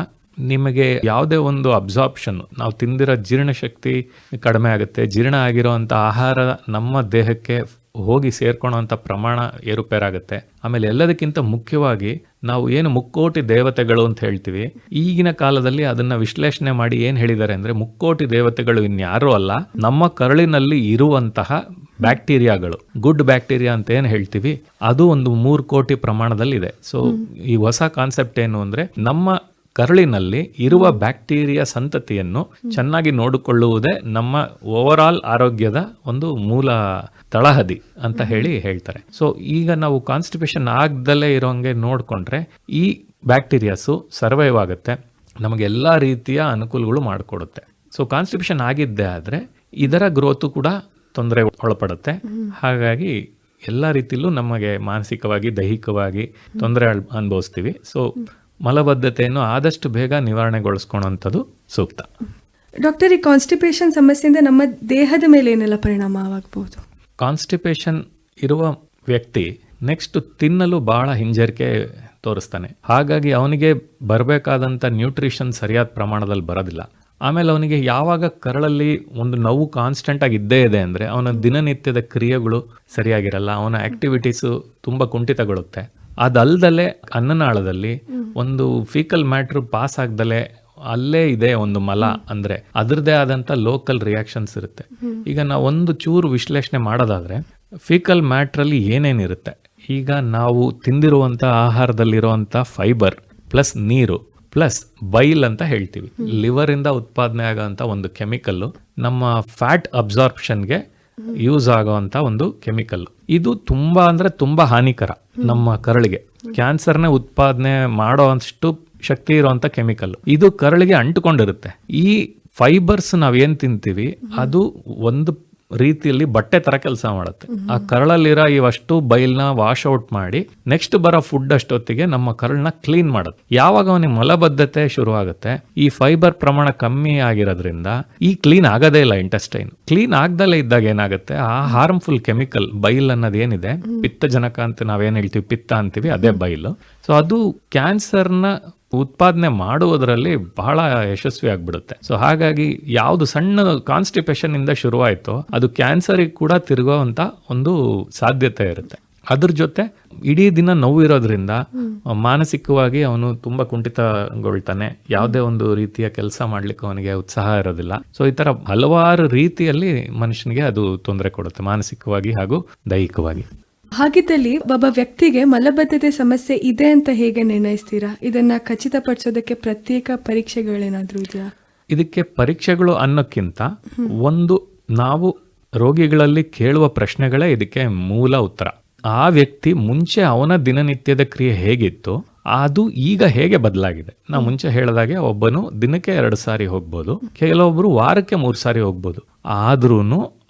ನಿಮಗೆ ಯಾವುದೇ ಒಂದು ಅಬ್ಸಾರ್ಪ್ಷನ್ ನಾವು ತಿಂದಿರೋ ಜೀರ್ಣಶಕ್ತಿ ಕಡಿಮೆ ಆಗುತ್ತೆ. ಜೀರ್ಣ ಆಗಿರೋವಂಥ ಆಹಾರ ನಮ್ಮ ದೇಹಕ್ಕೆ ಹೋಗಿ ಸೇರ್ಕೊಳ್ಳೋಂಥ ಪ್ರಮಾಣ ಏರುಪೇರಾಗುತ್ತೆ. ಆಮೇಲೆ ಎಲ್ಲದಕ್ಕಿಂತ ಮುಖ್ಯವಾಗಿ ನಾವು ಏನು ಮುಕ್ಕೋಟಿ ದೇವತೆಗಳು ಅಂತ ಹೇಳ್ತೀವಿ, ಈಗಿನ ಕಾಲದಲ್ಲಿ ಅದನ್ನು ವಿಶ್ಲೇಷಣೆ ಮಾಡಿ ಏನು ಹೇಳಿದ್ದಾರೆ ಅಂದರೆ ಮುಕ್ಕೋಟಿ ದೇವತೆಗಳು ಇನ್ಯಾರೂ ಅಲ್ಲ, ನಮ್ಮ ಕರಳಿನಲ್ಲಿ ಇರುವಂತಹ ಬ್ಯಾಕ್ಟೀರಿಯಾಗಳು. ಗುಡ್ ಬ್ಯಾಕ್ಟೀರಿಯಾ ಅಂತ ಏನು ಹೇಳ್ತೀವಿ, ಅದು ಒಂದು ಮೂರು ಕೋಟಿ ಪ್ರಮಾಣದಲ್ಲಿ ಇದೆ ಸೊ ಈ ಹೊಸ ಕಾನ್ಸೆಪ್ಟ್ ಏನು ಅಂದರೆ ನಮ್ಮ ಕರಳಿನಲ್ಲಿ ಇರುವ ಬ್ಯಾಕ್ಟೀರಿಯಾ ಸಂತತಿಯನ್ನು ಚೆನ್ನಾಗಿ ನೋಡಿಕೊಳ್ಳುವುದೇ ನಮ್ಮ ಓವರ್ ಆಲ್ ಆರೋಗ್ಯದ ಒಂದು ಮೂಲ ತಳಹದಿ ಅಂತ ಹೇಳಿ ಹೇಳ್ತಾರೆ. ಸೊ ಈಗ ನಾವು ಕಾನ್ಸ್ಟಿಪೇಷನ್ ಆಗ್ದಲೇ ಇರೋಂಗೆ ನೋಡಿಕೊಂಡ್ರೆ ಈ ಬ್ಯಾಕ್ಟೀರಿಯಾಸು ಸರ್ವೈವ್ ಆಗುತ್ತೆ. ನಮಗೆ ಎಲ್ಲ ರೀತಿಯ ಅನುಕೂಲಗಳು ಮಾಡಿಕೊಡುತ್ತೆ. ಸೊ ಕಾನ್ಸ್ಟಿಪೇಷನ್ ಆಗಿದ್ದೇ ಆದರೆ ಇದರ ಗ್ರೋತು ಕೂಡ ತೊಂದರೆ ಒಳಪಡುತ್ತೆ. ಹಾಗಾಗಿ ಎಲ್ಲ ರೀತಿಲೂ ನಮಗೆ ಮಾನಸಿಕವಾಗಿ ದೈಹಿಕವಾಗಿ ತೊಂದರೆ ಅನುಭವಿಸ್ತೀವಿ. ಸೊ ಮಲಬದ್ಧತೆಯನ್ನು ಆದಷ್ಟು ಬೇಗ ನಿವಾರಣೆಗೊಳಿಸ್ಕೊಳ್ಳೋಂಥದ್ದು ಸೂಕ್ತ. ಡಾಕ್ಟರ್ ಈ ಕಾನ್ಸ್ಟಿಪೇಷನ್ ಸಮಸ್ಯೆಯಿಂದ ನಮ್ಮ ದೇಹದ ಮೇಲೆ ಏನೆಲ್ಲ ಪರಿಣಾಮವಾಗಬಹುದು ಕಾನ್ಸ್ಟಿಪೇಷನ್ ಇರುವ ವ್ಯಕ್ತಿ ನೆಕ್ಸ್ಟ್ ತಿನ್ನಲು ಬಹಳ ಹಿಂಜರಿಕೆ ತೋರಿಸ್ತಾನೆ. ಹಾಗಾಗಿ ಅವನಿಗೆ ಬರಬೇಕಾದಂಥ ನ್ಯೂಟ್ರಿಷನ್ ಸರಿಯಾದ ಪ್ರಮಾಣದಲ್ಲಿ ಬರೋದಿಲ್ಲ. ಆಮೇಲೆ ಅವನಿಗೆ ಯಾವಾಗ ಕರಳಲ್ಲಿ ಒಂದು ನೋವು ಕಾನ್ಸ್ಟೆಂಟ್ ಆಗಿ ಇದ್ದೇ ಇದೆ ಅಂದರೆ ಅವನ ದಿನನಿತ್ಯದ ಕ್ರಿಯೆಗಳು ಸರಿಯಾಗಿರಲ್ಲ ಅವನ ಆ್ಯಕ್ಟಿವಿಟೀಸು ತುಂಬ ಕುಂಠಿತಗೊಳ್ಳುತ್ತೆ. ಅದಲ್ದಲೆ ಅನ್ನನಾಳದಲ್ಲಿ ಒಂದು ಫೀಕಲ್ ಮ್ಯಾಟ್ರ್ ಪಾಸ್ ಆಗ್ದಲೆ ಅಲ್ಲೇ ಇದೆ ಒಂದು ಮಲ ಅಂದ್ರೆ ಅದರದೇ ಆದಂತ ಲೋಕಲ್ ರಿಯಾಕ್ಷನ್ಸ್ ಇರುತ್ತೆ. ಈಗ ನಾವು ಒಂದು ಚೂರು ವಿಶ್ಲೇಷಣೆ ಮಾಡೋದಾದ್ರೆ ಫೀಕಲ್ ಮ್ಯಾಟ್ರಲ್ಲಿ ಏನೇನಿರುತ್ತೆ? ಈಗ ನಾವು ತಿಂದಿರುವಂತ ಆಹಾರದಲ್ಲಿರುವಂತ ಫೈಬರ್ ಪ್ಲಸ್ ನೀರು ಪ್ಲಸ್ ಬೈಲ್ ಅಂತ ಹೇಳ್ತೀವಿ. ಲಿವರ್ ಇಂದ ಉತ್ಪಾದನೆ ಆಗೋಂಥ ಒಂದು ಕೆಮಿಕಲ್ಲು ನಮ್ಮ ಫ್ಯಾಟ್ ಅಬ್ಸಾರ್ಪ್ಷನ್ಗೆ ಯೂಸ್ ಆಗುವಂತ ಒಂದು ಕೆಮಿಕಲ್ ಇದು ತುಂಬಾ ಅಂದ್ರೆ ತುಂಬಾ ಹಾನಿಕರ ನಮ್ಮ ಕರಳಿಗೆ. ಕ್ಯಾನ್ಸರ್ನೇ ಉತ್ಪಾದನೆ ಮಾಡೋ ಅಷ್ಟು ಶಕ್ತಿ ಇರುವಂತ ಕೆಮಿಕಲ್ ಇದು ಕರಳಿಗೆ ಅಂಟುಕೊಂಡಿರುತ್ತೆ. ಈ ಫೈಬರ್ಸ್ ನಾವೇನು ತಿಂತೀವಿ, ಅದು ಒಂದು ರೀತಿಯಲ್ಲಿ ಬಟ್ಟೆ ತರ ಕೆಲಸ ಮಾಡುತ್ತೆ. ಆ ಕರಳಲ್ಲಿರೋ ಇವಷ್ಟು ಬೈಲ್ನ ವಾಶ್ ಔಟ್ ಮಾಡಿ ನೆಕ್ಸ್ಟ್ ಬರೋ ಫುಡ್ ಅಷ್ಟೊತ್ತಿಗೆ ನಮ್ಮ ಕರಳನ್ನ ಕ್ಲೀನ್ ಮಾಡುತ್ತೆ. ಯಾವಾಗ ಅವನಿಗೆ ಮಲಬದ್ಧತೆ ಶುರು ಆಗುತ್ತೆ ಈ ಫೈಬರ್ ಪ್ರಮಾಣ ಕಮ್ಮಿ ಆಗಿರೋದ್ರಿಂದ ಈ ಕ್ಲೀನ್ ಆಗೋದೇ ಇಲ್ಲ ಇಂಟೆಸ್ಟೈನ್ ಕ್ಲೀನ್ ಆಗದಲ್ಲೇ ಇದ್ದಾಗ ಏನಾಗುತ್ತೆ ಆ ಹಾರ್ಮ್ಫುಲ್ ಕೆಮಿಕಲ್ ಬೈಲ್ ಅನ್ನೋದು ಏನಿದೆ ಪಿತ್ತಜನಕ ಅಂತ ನಾವೇನು ಹೇಳ್ತೀವಿ ಪಿತ್ತ ಅಂತೀವಿ ಅದೇ ಬೈಲು. ಸೊ ಅದು ಕ್ಯಾನ್ಸರ್ನ ಉತ್ಪಾದನೆ ಮಾಡುವುದರಲ್ಲಿ ಬಹಳ ಯಶಸ್ವಿ ಆಗ್ಬಿಡುತ್ತೆ. ಸೊ ಹಾಗಾಗಿ ಯಾವುದು ಸಣ್ಣ ಕಾನ್ಸ್ಟಿಪೇಷನ್ ಇಂದ ಶುರುವಾಯಿತೋ ಅದು ಕ್ಯಾನ್ಸರಿಗೆ ಕೂಡ ತಿರುಗುವಂತ ಒಂದು ಸಾಧ್ಯತೆ ಇರುತ್ತೆ. ಅದ್ರ ಜೊತೆ ಇಡೀ ದಿನ ನೋವು ಇರೋದ್ರಿಂದ ಮಾನಸಿಕವಾಗಿ ಅವನು ತುಂಬಾ ಕುಂಠಿತಗೊಳ್ತಾನೆ. ಯಾವುದೇ ಒಂದು ರೀತಿಯ ಕೆಲಸ ಮಾಡ್ಲಿಕ್ಕೆ ಅವನಿಗೆ ಉತ್ಸಾಹ ಇರೋದಿಲ್ಲ. ಸೊ ಈ ತರ ಹಲವಾರು ರೀತಿಯಲ್ಲಿ ಮನುಷ್ಯನಿಗೆ ಅದು ತೊಂದರೆ ಕೊಡುತ್ತೆ ಮಾನಸಿಕವಾಗಿ ಹಾಗೂ ದೈಹಿಕವಾಗಿ. ಹಾಗಿದ್ದಲ್ಲಿ ಒಬ್ಬ ವ್ಯಕ್ತಿಗೆ ಮಲಬದ್ಧತೆ ಸಮಸ್ಯೆ ಇದೆ ಅಂತ ಹೇಗೆ ನಿರ್ಣಯಿಸ್ತೀರಾ? ಇದನ್ನ ಖಚಿತಪಡಿಸೋದಕ್ಕೆ ಪ್ರತ್ಯೇಕ ಪರೀಕ್ಷೆಗಳೇನಾದ್ರೂ ಇದೆಯಾ? ಇದಕ್ಕೆ ಪರೀಕ್ಷೆಗಳು ಅನ್ನೋಕ್ಕಿಂತ ಒಂದು ನಾವು ರೋಗಿಗಳಲ್ಲಿ ಕೇಳುವ ಪ್ರಶ್ನೆಗಳೇ ಇದಕ್ಕೆ ಮೂಲ ಉತ್ತರ. ಆ ವ್ಯಕ್ತಿ ಮುಂಚೆ ಅವನ ದಿನನಿತ್ಯದ ಕ್ರಿಯೆ ಹೇಗಿತ್ತು, ಅದು ಈಗ ಹೇಗೆ ಬದಲಾಗಿದೆ? ನಾವು ಮುಂಚೆ ಹೇಳಿದಾಗೆ ಒಬ್ಬನು ದಿನಕ್ಕೆ ಎರಡು ಸಾರಿ ಹೋಗ್ಬೋದು ಕೆಲವೊಬ್ಬರು ವಾರಕ್ಕೆ ಮೂರು ಸಾರಿ ಹೋಗ್ಬೋದು. ಆದ್ರೂ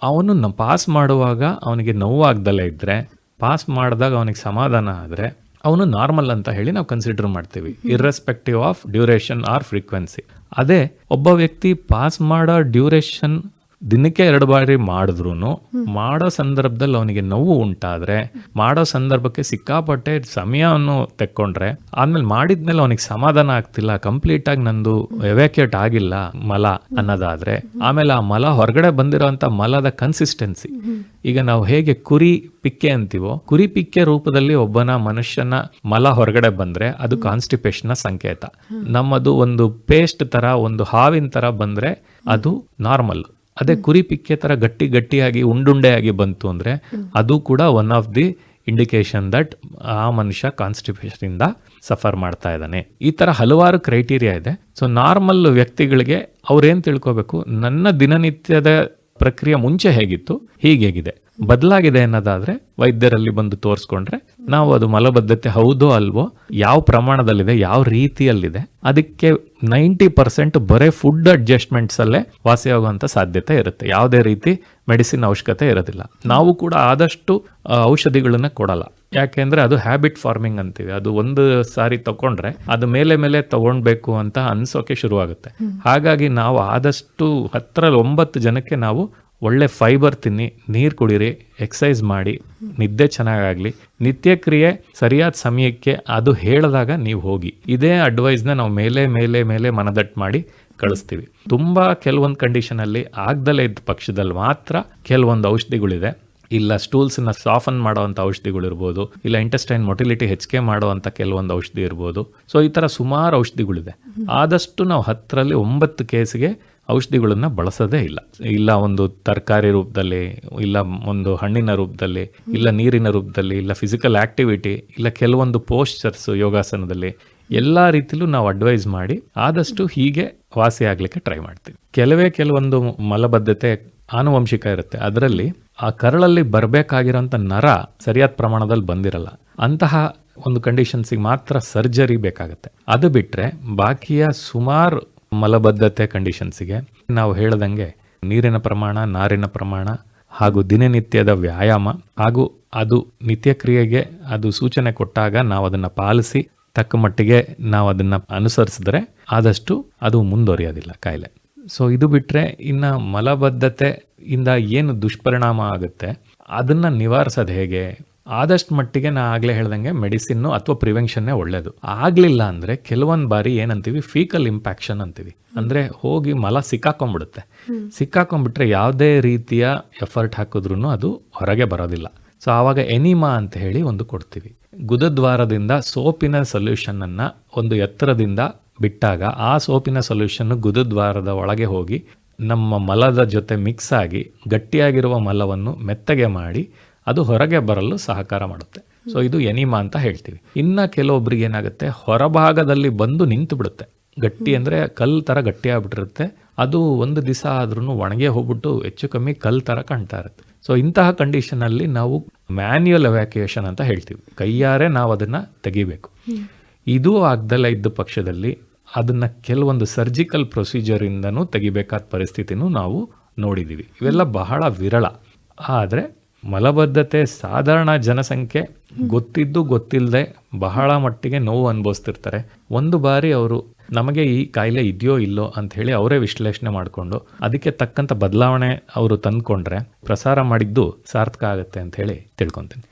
ಅವನು ಪಾಸ್ ಮಾಡುವಾಗ ಅವನಿಗೆ ನೋವಾಗ್ದಲೇ ಇದ್ರೆ ಪಾಸ್ ಮಾಡಿದಾಗ ಅವನಿಗೆ ಸಮಾಧಾನ ಆದರೆ ಅವನು ನಾರ್ಮಲ್ ಅಂತ ಹೇಳಿ ನಾವು ಕನ್ಸಿಡರ್ ಮಾಡ್ತೀವಿ. Irrespective of duration or frequency ಅದೇ ಒಬ್ಬ ವ್ಯಕ್ತಿ ಪಾಸ್ ಮಾಡೋ ಡ್ಯೂರೇಷನ್ ದಿನಕ್ಕೆ ಎರಡು ಬಾರಿ ಮಾಡಿದ್ರು ಮಾಡೋ ಸಂದರ್ಭದಲ್ಲಿ ಅವನಿಗೆ ನೋವು ಉಂಟಾದ್ರೆ ಮಾಡೋ ಸಂದರ್ಭಕ್ಕೆ ಸಿಕ್ಕಾಪಟ್ಟೆ ಸಮಯವನ್ನು ತೆಕ್ಕೊಂಡ್ರೆ ಆದ್ಮೇಲೆ ಮಾಡಿದ್ಮೇಲೆ ಅವನಿಗೆ ಸಮಾಧಾನ ಆಗ್ತಿಲ್ಲ ಕಂಪ್ಲೀಟ್ ಆಗಿ ನಂದು ಎವ್ಯಾಕ್ಯೂಟ್ ಆಗಿಲ್ಲ ಮಲ ಅನ್ನೋದಾದ್ರೆ ಆಮೇಲೆ ಆ ಮಲ ಹೊರಗಡೆ ಬಂದಿರೋಂಥ ಮಲದ ಕನ್ಸಿಸ್ಟೆನ್ಸಿ ಈಗ ನಾವು ಹೇಗೆ ಕುರಿ ಪಿಕ್ಕೆ ಅಂತೀವೋ, ಕುರಿ ಪಿಕ್ಕೆ ರೂಪದಲ್ಲಿ ಒಬ್ಬನ ಮನುಷ್ಯನ ಮಲ ಹೊರಗಡೆ ಬಂದ್ರೆ ಅದು ಕಾನ್ಸ್ಟಿಪೇಷನ್ ಸಂಕೇತ. ನಮ್ಮದು ಒಂದು ಪೇಸ್ಟ್ ತರ, ಒಂದು ಹಾವಿನ ತರ ಬಂದ್ರೆ ಅದು ನಾರ್ಮಲ್ ಅದೇ ಕುರಿ ಪಿಕ್ಕೆ ಥರ ಗಟ್ಟಿ ಗಟ್ಟಿಯಾಗಿ ಉಂಡುಂಡೆಯಾಗಿ ಬಂತು ಅಂದರೆ ಅದು ಕೂಡ one of the indication that ಆ ಮನುಷ್ಯ ಕಾನ್ಸ್ಟಿಪೇಷನ್ ಇಂದ ಸಫರ್ ಮಾಡ್ತಾ ಇದ್ದಾನೆ. ಈ ಥರ ಹಲವಾರು ಕ್ರೈಟೀರಿಯಾ ಇದೆ. ಸೊ ನಾರ್ಮಲ್ ವ್ಯಕ್ತಿಗಳಿಗೆ ಅವ್ರೇನು ತಿಳ್ಕೋಬೇಕು? ನನ್ನ ದಿನನಿತ್ಯದ ಪ್ರಕ್ರಿಯೆ ಮುಂಚೆ ಹೇಗಿತ್ತು? ಹೀಗೇಗಿದೆ ಬದಲಾಗಿದೆ ಅನ್ನೋದಾದ್ರೆ ವೈದ್ಯರಲ್ಲಿ ಬಂದು ತೋರಿಸ್ಕೊಂಡ್ರೆ ನಾವು ಅದು ಮಲಬದ್ಧತೆ ಹೌದೋ ಅಲ್ವೋ ಯಾವ ಪ್ರಮಾಣದಲ್ಲಿದೆ ಯಾವ ರೀತಿಯಲ್ಲಿದೆ ಅದಕ್ಕೆ ನೈಂಟಿ ಪರ್ಸೆಂಟ್ ಬರೇ ಫುಡ್ ಅಡ್ಜಸ್ಟ್ಮೆಂಟ್ಸ್ ಅಲ್ಲೇ ವಾಸಿಯಾಗುವಂತ ಸಾಧ್ಯತೆ ಇರುತ್ತೆ. ಯಾವುದೇ ರೀತಿ ಮೆಡಿಸಿನ್ ಅವಶ್ಯಕತೆ ಇರೋದಿಲ್ಲ. ನಾವು ಕೂಡ ಆದಷ್ಟು ಔಷಧಿಗಳನ್ನು ಕೊಡಲ್ಲ. ಯಾಕೆಂದ್ರೆ ಅದು ಹ್ಯಾಬಿಟ್ ಫಾರ್ಮಿಂಗ್ ಅಂತೀವಿ ಅದು ಒಂದು ಸಾರಿ ತಗೊಂಡ್ರೆ ಅದು ಮೇಲೆ ಮೇಲೆ ತಗೊಳ್ಬೇಕು ಅಂತ ಅನ್ಸೋಕೆ ಶುರುವಾಗುತ್ತೆ. ಹಾಗಾಗಿ ನಾವು ಆದಷ್ಟು ಹತ್ತರಲ್ಲಿ ಒಂಬತ್ತು ಜನಕ್ಕೆ ನಾವು ಒಳ್ಳೆ ಫೈಬರ್ ತಿನ್ನಿ, ನೀರು ಕುಡಿರಿ ಎಕ್ಸಸೈಸ್ ಮಾಡಿ, ನಿದ್ದೆ ಚೆನ್ನಾಗಾಗಲಿ. ನಿತ್ಯಕ್ರಿಯೆ ಸರಿಯಾದ ಸಮಯಕ್ಕೆ ಅದು ಹೇಳಿದಾಗ ನೀವು ಹೋಗಿ. ಇದೇ ಅಡ್ವೈಸ್ನ ನಾವು ಮೇಲೆ ಮೇಲೆ ಮೇಲೆ ಮನದಟ್ಟು ಮಾಡಿ ಕಳಿಸ್ತೀವಿ. ತುಂಬ ಕೆಲವೊಂದು ಕಂಡೀಷನಲ್ಲಿ ಆಗ್ದಲೇ ಇದ್ದ ಪಕ್ಷದಲ್ಲಿ ಮಾತ್ರ ಕೆಲವೊಂದು ಔಷಧಿಗಳಿದೆ. ಇಲ್ಲ ಸ್ಟೂಲ್ಸನ್ನ ಸಾಫನ್ ಮಾಡುವಂಥ ಔಷಧಿಗಳಿರ್ಬೋದು, ಇಲ್ಲ ಇಂಟೆಸ್ಟೈನ್ ಮೊಟಿಲಿಟಿ ಹೆಚ್ಚಿಗೆ ಮಾಡುವಂಥ ಕೆಲವೊಂದು ಔಷಧಿ ಇರ್ಬೋದು. ಸೊ ಈ ಥರ ಸುಮಾರು ಔಷಧಿಗಳಿದೆ. ಆದಷ್ಟು ನಾವು ಹತ್ತರಲ್ಲಿ ಒಂಬತ್ತು ಕೇಸಿಗೆ ಔಷಧಿಗಳನ್ನ ಬಳಸೋದೇ ಇಲ್ಲ. ಇಲ್ಲ ಒಂದು ತರಕಾರಿ ರೂಪದಲ್ಲಿ, ಇಲ್ಲ ಒಂದು ಹಣ್ಣಿನ ರೂಪದಲ್ಲಿ, ಇಲ್ಲ ನೀರಿನ ರೂಪದಲ್ಲಿ, ಇಲ್ಲ ಫಿಸಿಕಲ್ ಆಕ್ಟಿವಿಟಿ ಇಲ್ಲ ಕೆಲವೊಂದು ಪೋಸ್ಚರ್ಸ್ ಯೋಗಾಸನದಲ್ಲಿ ಎಲ್ಲ ರೀತಿಲೂ ನಾವು ಅಡ್ವೈಸ್ ಮಾಡಿ ಆದಷ್ಟು ಹೀಗೆ ವಾಸಿ ಆಗ್ಲಿಕ್ಕೆ ಟ್ರೈ ಮಾಡ್ತೀವಿ. ಕೆಲವೇ ಕೆಲವೊಂದು ಮಲಬದ್ಧತೆ ಆನುವಂಶಿಕ ಇರುತ್ತೆ. ಅದರಲ್ಲಿ ಆ ಕರಳಲ್ಲಿ ಬರಬೇಕಾಗಿರೋಂಥ ನರ ಸರಿಯಾದ ಪ್ರಮಾಣದಲ್ಲಿ ಬಂದಿರಲ್ಲ. ಅಂತಹ ಒಂದು ಕಂಡೀಷನ್ಸಿಗೆ ಮಾತ್ರ ಸರ್ಜರಿ ಬೇಕಾಗುತ್ತೆ. ಅದು ಬಿಟ್ಟರೆ ಬಾಕಿಯ ಸುಮಾರು ಮಲಬದ್ಧತೆ ಕಂಡೀಷನ್ಸಿಗೆ. ನಾವು ಹೇಳ್ದಂಗೆ ನೀರಿನ ಪ್ರಮಾಣ, ನಾರಿನ ಪ್ರಮಾಣ ಹಾಗೂ ದಿನನಿತ್ಯದ ವ್ಯಾಯಾಮ ಹಾಗೂ ಅದು ನಿತ್ಯಕ್ರಿಯೆಗೆ ಅದು ಸೂಚನೆ ಕೊಟ್ಟಾಗ ನಾವು ಅದನ್ನು ಪಾಲಿಸಿ ತಕ್ಕ ಮಟ್ಟಿಗೆ ನಾವು ಅದನ್ನು ಅನುಸರಿಸಿದ್ರೆ ಆದಷ್ಟು ಅದು ಮುಂದುವರಿಯೋದಿಲ್ಲ ಕಾಯಿಲೆ. ಸೊ ಇದು ಬಿಟ್ಟರೆ ಇನ್ನು ಮಲಬದ್ಧತೆಯಿಂದ ಏನು ದುಷ್ಪರಿಣಾಮ ಆಗುತ್ತೆ ಅದನ್ನು ನಿವಾರಿಸೋದು ಹೇಗೆ? ಆದಷ್ಟು ಮಟ್ಟಿಗೆ ನಾ ಆಗ್ಲೇ ಹೇಳ್ದಂಗೆ ಮೆಡಿಸಿನ್ ಅಥವಾ ಪ್ರಿವೆನ್ಷನ್ನೇ ಒಳ್ಳೇದು. ಆಗ್ಲಿಲ್ಲ ಅಂದ್ರೆ ಕೆಲವೊಂದು ಬಾರಿ ಏನಂತೀವಿ ಫೀಕಲ್ ಇಂಪ್ಯಾಕ್ಷನ್ ಅಂತೀವಿ. ಅಂದ್ರೆ ಹೋಗಿ ಮಲ ಸಿಕ್ಕಾಕೊಂಡ್ಬಿಡುತ್ತೆ. ಸಿಕ್ಕಾಕೊಂಡ್ಬಿಟ್ರೆ ಯಾವುದೇ ರೀತಿಯ ಎಫರ್ಟ್ ಹಾಕಿದ್ರೂ ಅದು ಹೊರಗೆ ಬರೋದಿಲ್ಲ. ಸೊ ಆವಾಗ ಎನಿಮಾ ಅಂತ ಹೇಳಿ ಒಂದು ಕೊಡ್ತೀವಿ. ಗುದದ್ವಾರದಿಂದ ಸೋಪಿನ ಸೊಲ್ಯೂಷನ್ ಅನ್ನ ಒಂದು ಎತ್ತರದಿಂದ ಬಿಟ್ಟಾಗ ಆ ಸೋಪಿನ ಸೊಲ್ಯೂಷನ್ ಗುದದ್ವಾರದ ಒಳಗೆ ಹೋಗಿ ನಮ್ಮ ಮಲದ ಜೊತೆ ಮಿಕ್ಸ್ ಆಗಿ ಗಟ್ಟಿಯಾಗಿರುವ ಮಲವನ್ನು ಮೆತ್ತಗೆ ಮಾಡಿ ಅದು ಹೊರಗೆ ಬರಲು ಸಹಕಾರ ಮಾಡುತ್ತೆ. ಸೊ ಇದು ಎನಿಮಾ ಅಂತ ಹೇಳ್ತೀವಿ. ಇನ್ನು ಕೆಲವೊಬ್ರಿಗೆ ಏನಾಗುತ್ತೆ, ಹೊರಭಾಗದಲ್ಲಿ ಬಂದು ನಿಂತು ಬಿಡುತ್ತೆ ಗಟ್ಟಿ ಅಂದರೆ ಕಲ್ ಥರ ಗಟ್ಟಿ ಆಗ್ಬಿಟ್ಟಿರುತ್ತೆ. ಅದು ಒಂದು ದಿವಸ ಆದ್ರೂ ಒಣಗೆ ಹೋಗ್ಬಿಟ್ಟು ಹೆಚ್ಚು ಕಮ್ಮಿ ಕಲ್ ಥರ ಕಾಣ್ತಾ ಇರುತ್ತೆ. ಸೊ ಇಂತಹ ಕಂಡೀಷನಲ್ಲಿ ನಾವು ಮ್ಯಾನ್ಯುಯಲ್ ಎವ್ಯಾಕ್ಯುಯೇಷನ್ ಅಂತ ಹೇಳ್ತೀವಿ. ಕೈಯಾರೆ ನಾವು ಅದನ್ನು ತೆಗಿಬೇಕು. ಇದು ಆಗ್ದಲ್ಲ ಇದ್ದ ಪಕ್ಷದಲ್ಲಿ ಅದನ್ನು ಕೆಲವೊಂದು ಸರ್ಜಿಕಲ್ ಪ್ರೊಸೀಜರಿಂದನೂ ತೆಗಿಬೇಕಾದ ಪರಿಸ್ಥಿತಿನೂ ನಾವು ನೋಡಿದ್ದೀವಿ ಇವೆಲ್ಲ ಬಹಳ ವಿರಳ. ಆದರೆ ಮಲಬದ್ಧತೆ ಸಾಧಾರಣ ಜನಸಂಖ್ಯೆ ಗೊತ್ತಿದ್ದು ಗೊತ್ತಿಲ್ಲದೆ ಬಹಳ ಮಟ್ಟಿಗೆ ನೋವು ಅನುಭವಿಸ್ತಿರ್ತಾರೆ. ಒಂದು ಬಾರಿ ಅವರು ನಮಗೆ ಈ ಕಾಯಿಲೆ ಇದೆಯೋ ಇಲ್ಲೋ ಅಂತ ಹೇಳಿ ಅವರೇ ವಿಶ್ಲೇಷಣೆ ಮಾಡಿಕೊಂಡು ಅದಕ್ಕೆ ತಕ್ಕಂಥ ಬದಲಾವಣೆ ಅವರು ತಂದ್ಕೊಂಡ್ರೆ ಪ್ರಸಾರ ಮಾಡಿದ್ದು ಸಾರ್ಥಕ ಆಗುತ್ತೆ ಅಂತ ಹೇಳಿ ತಿಳ್ಕೊತೀನಿ.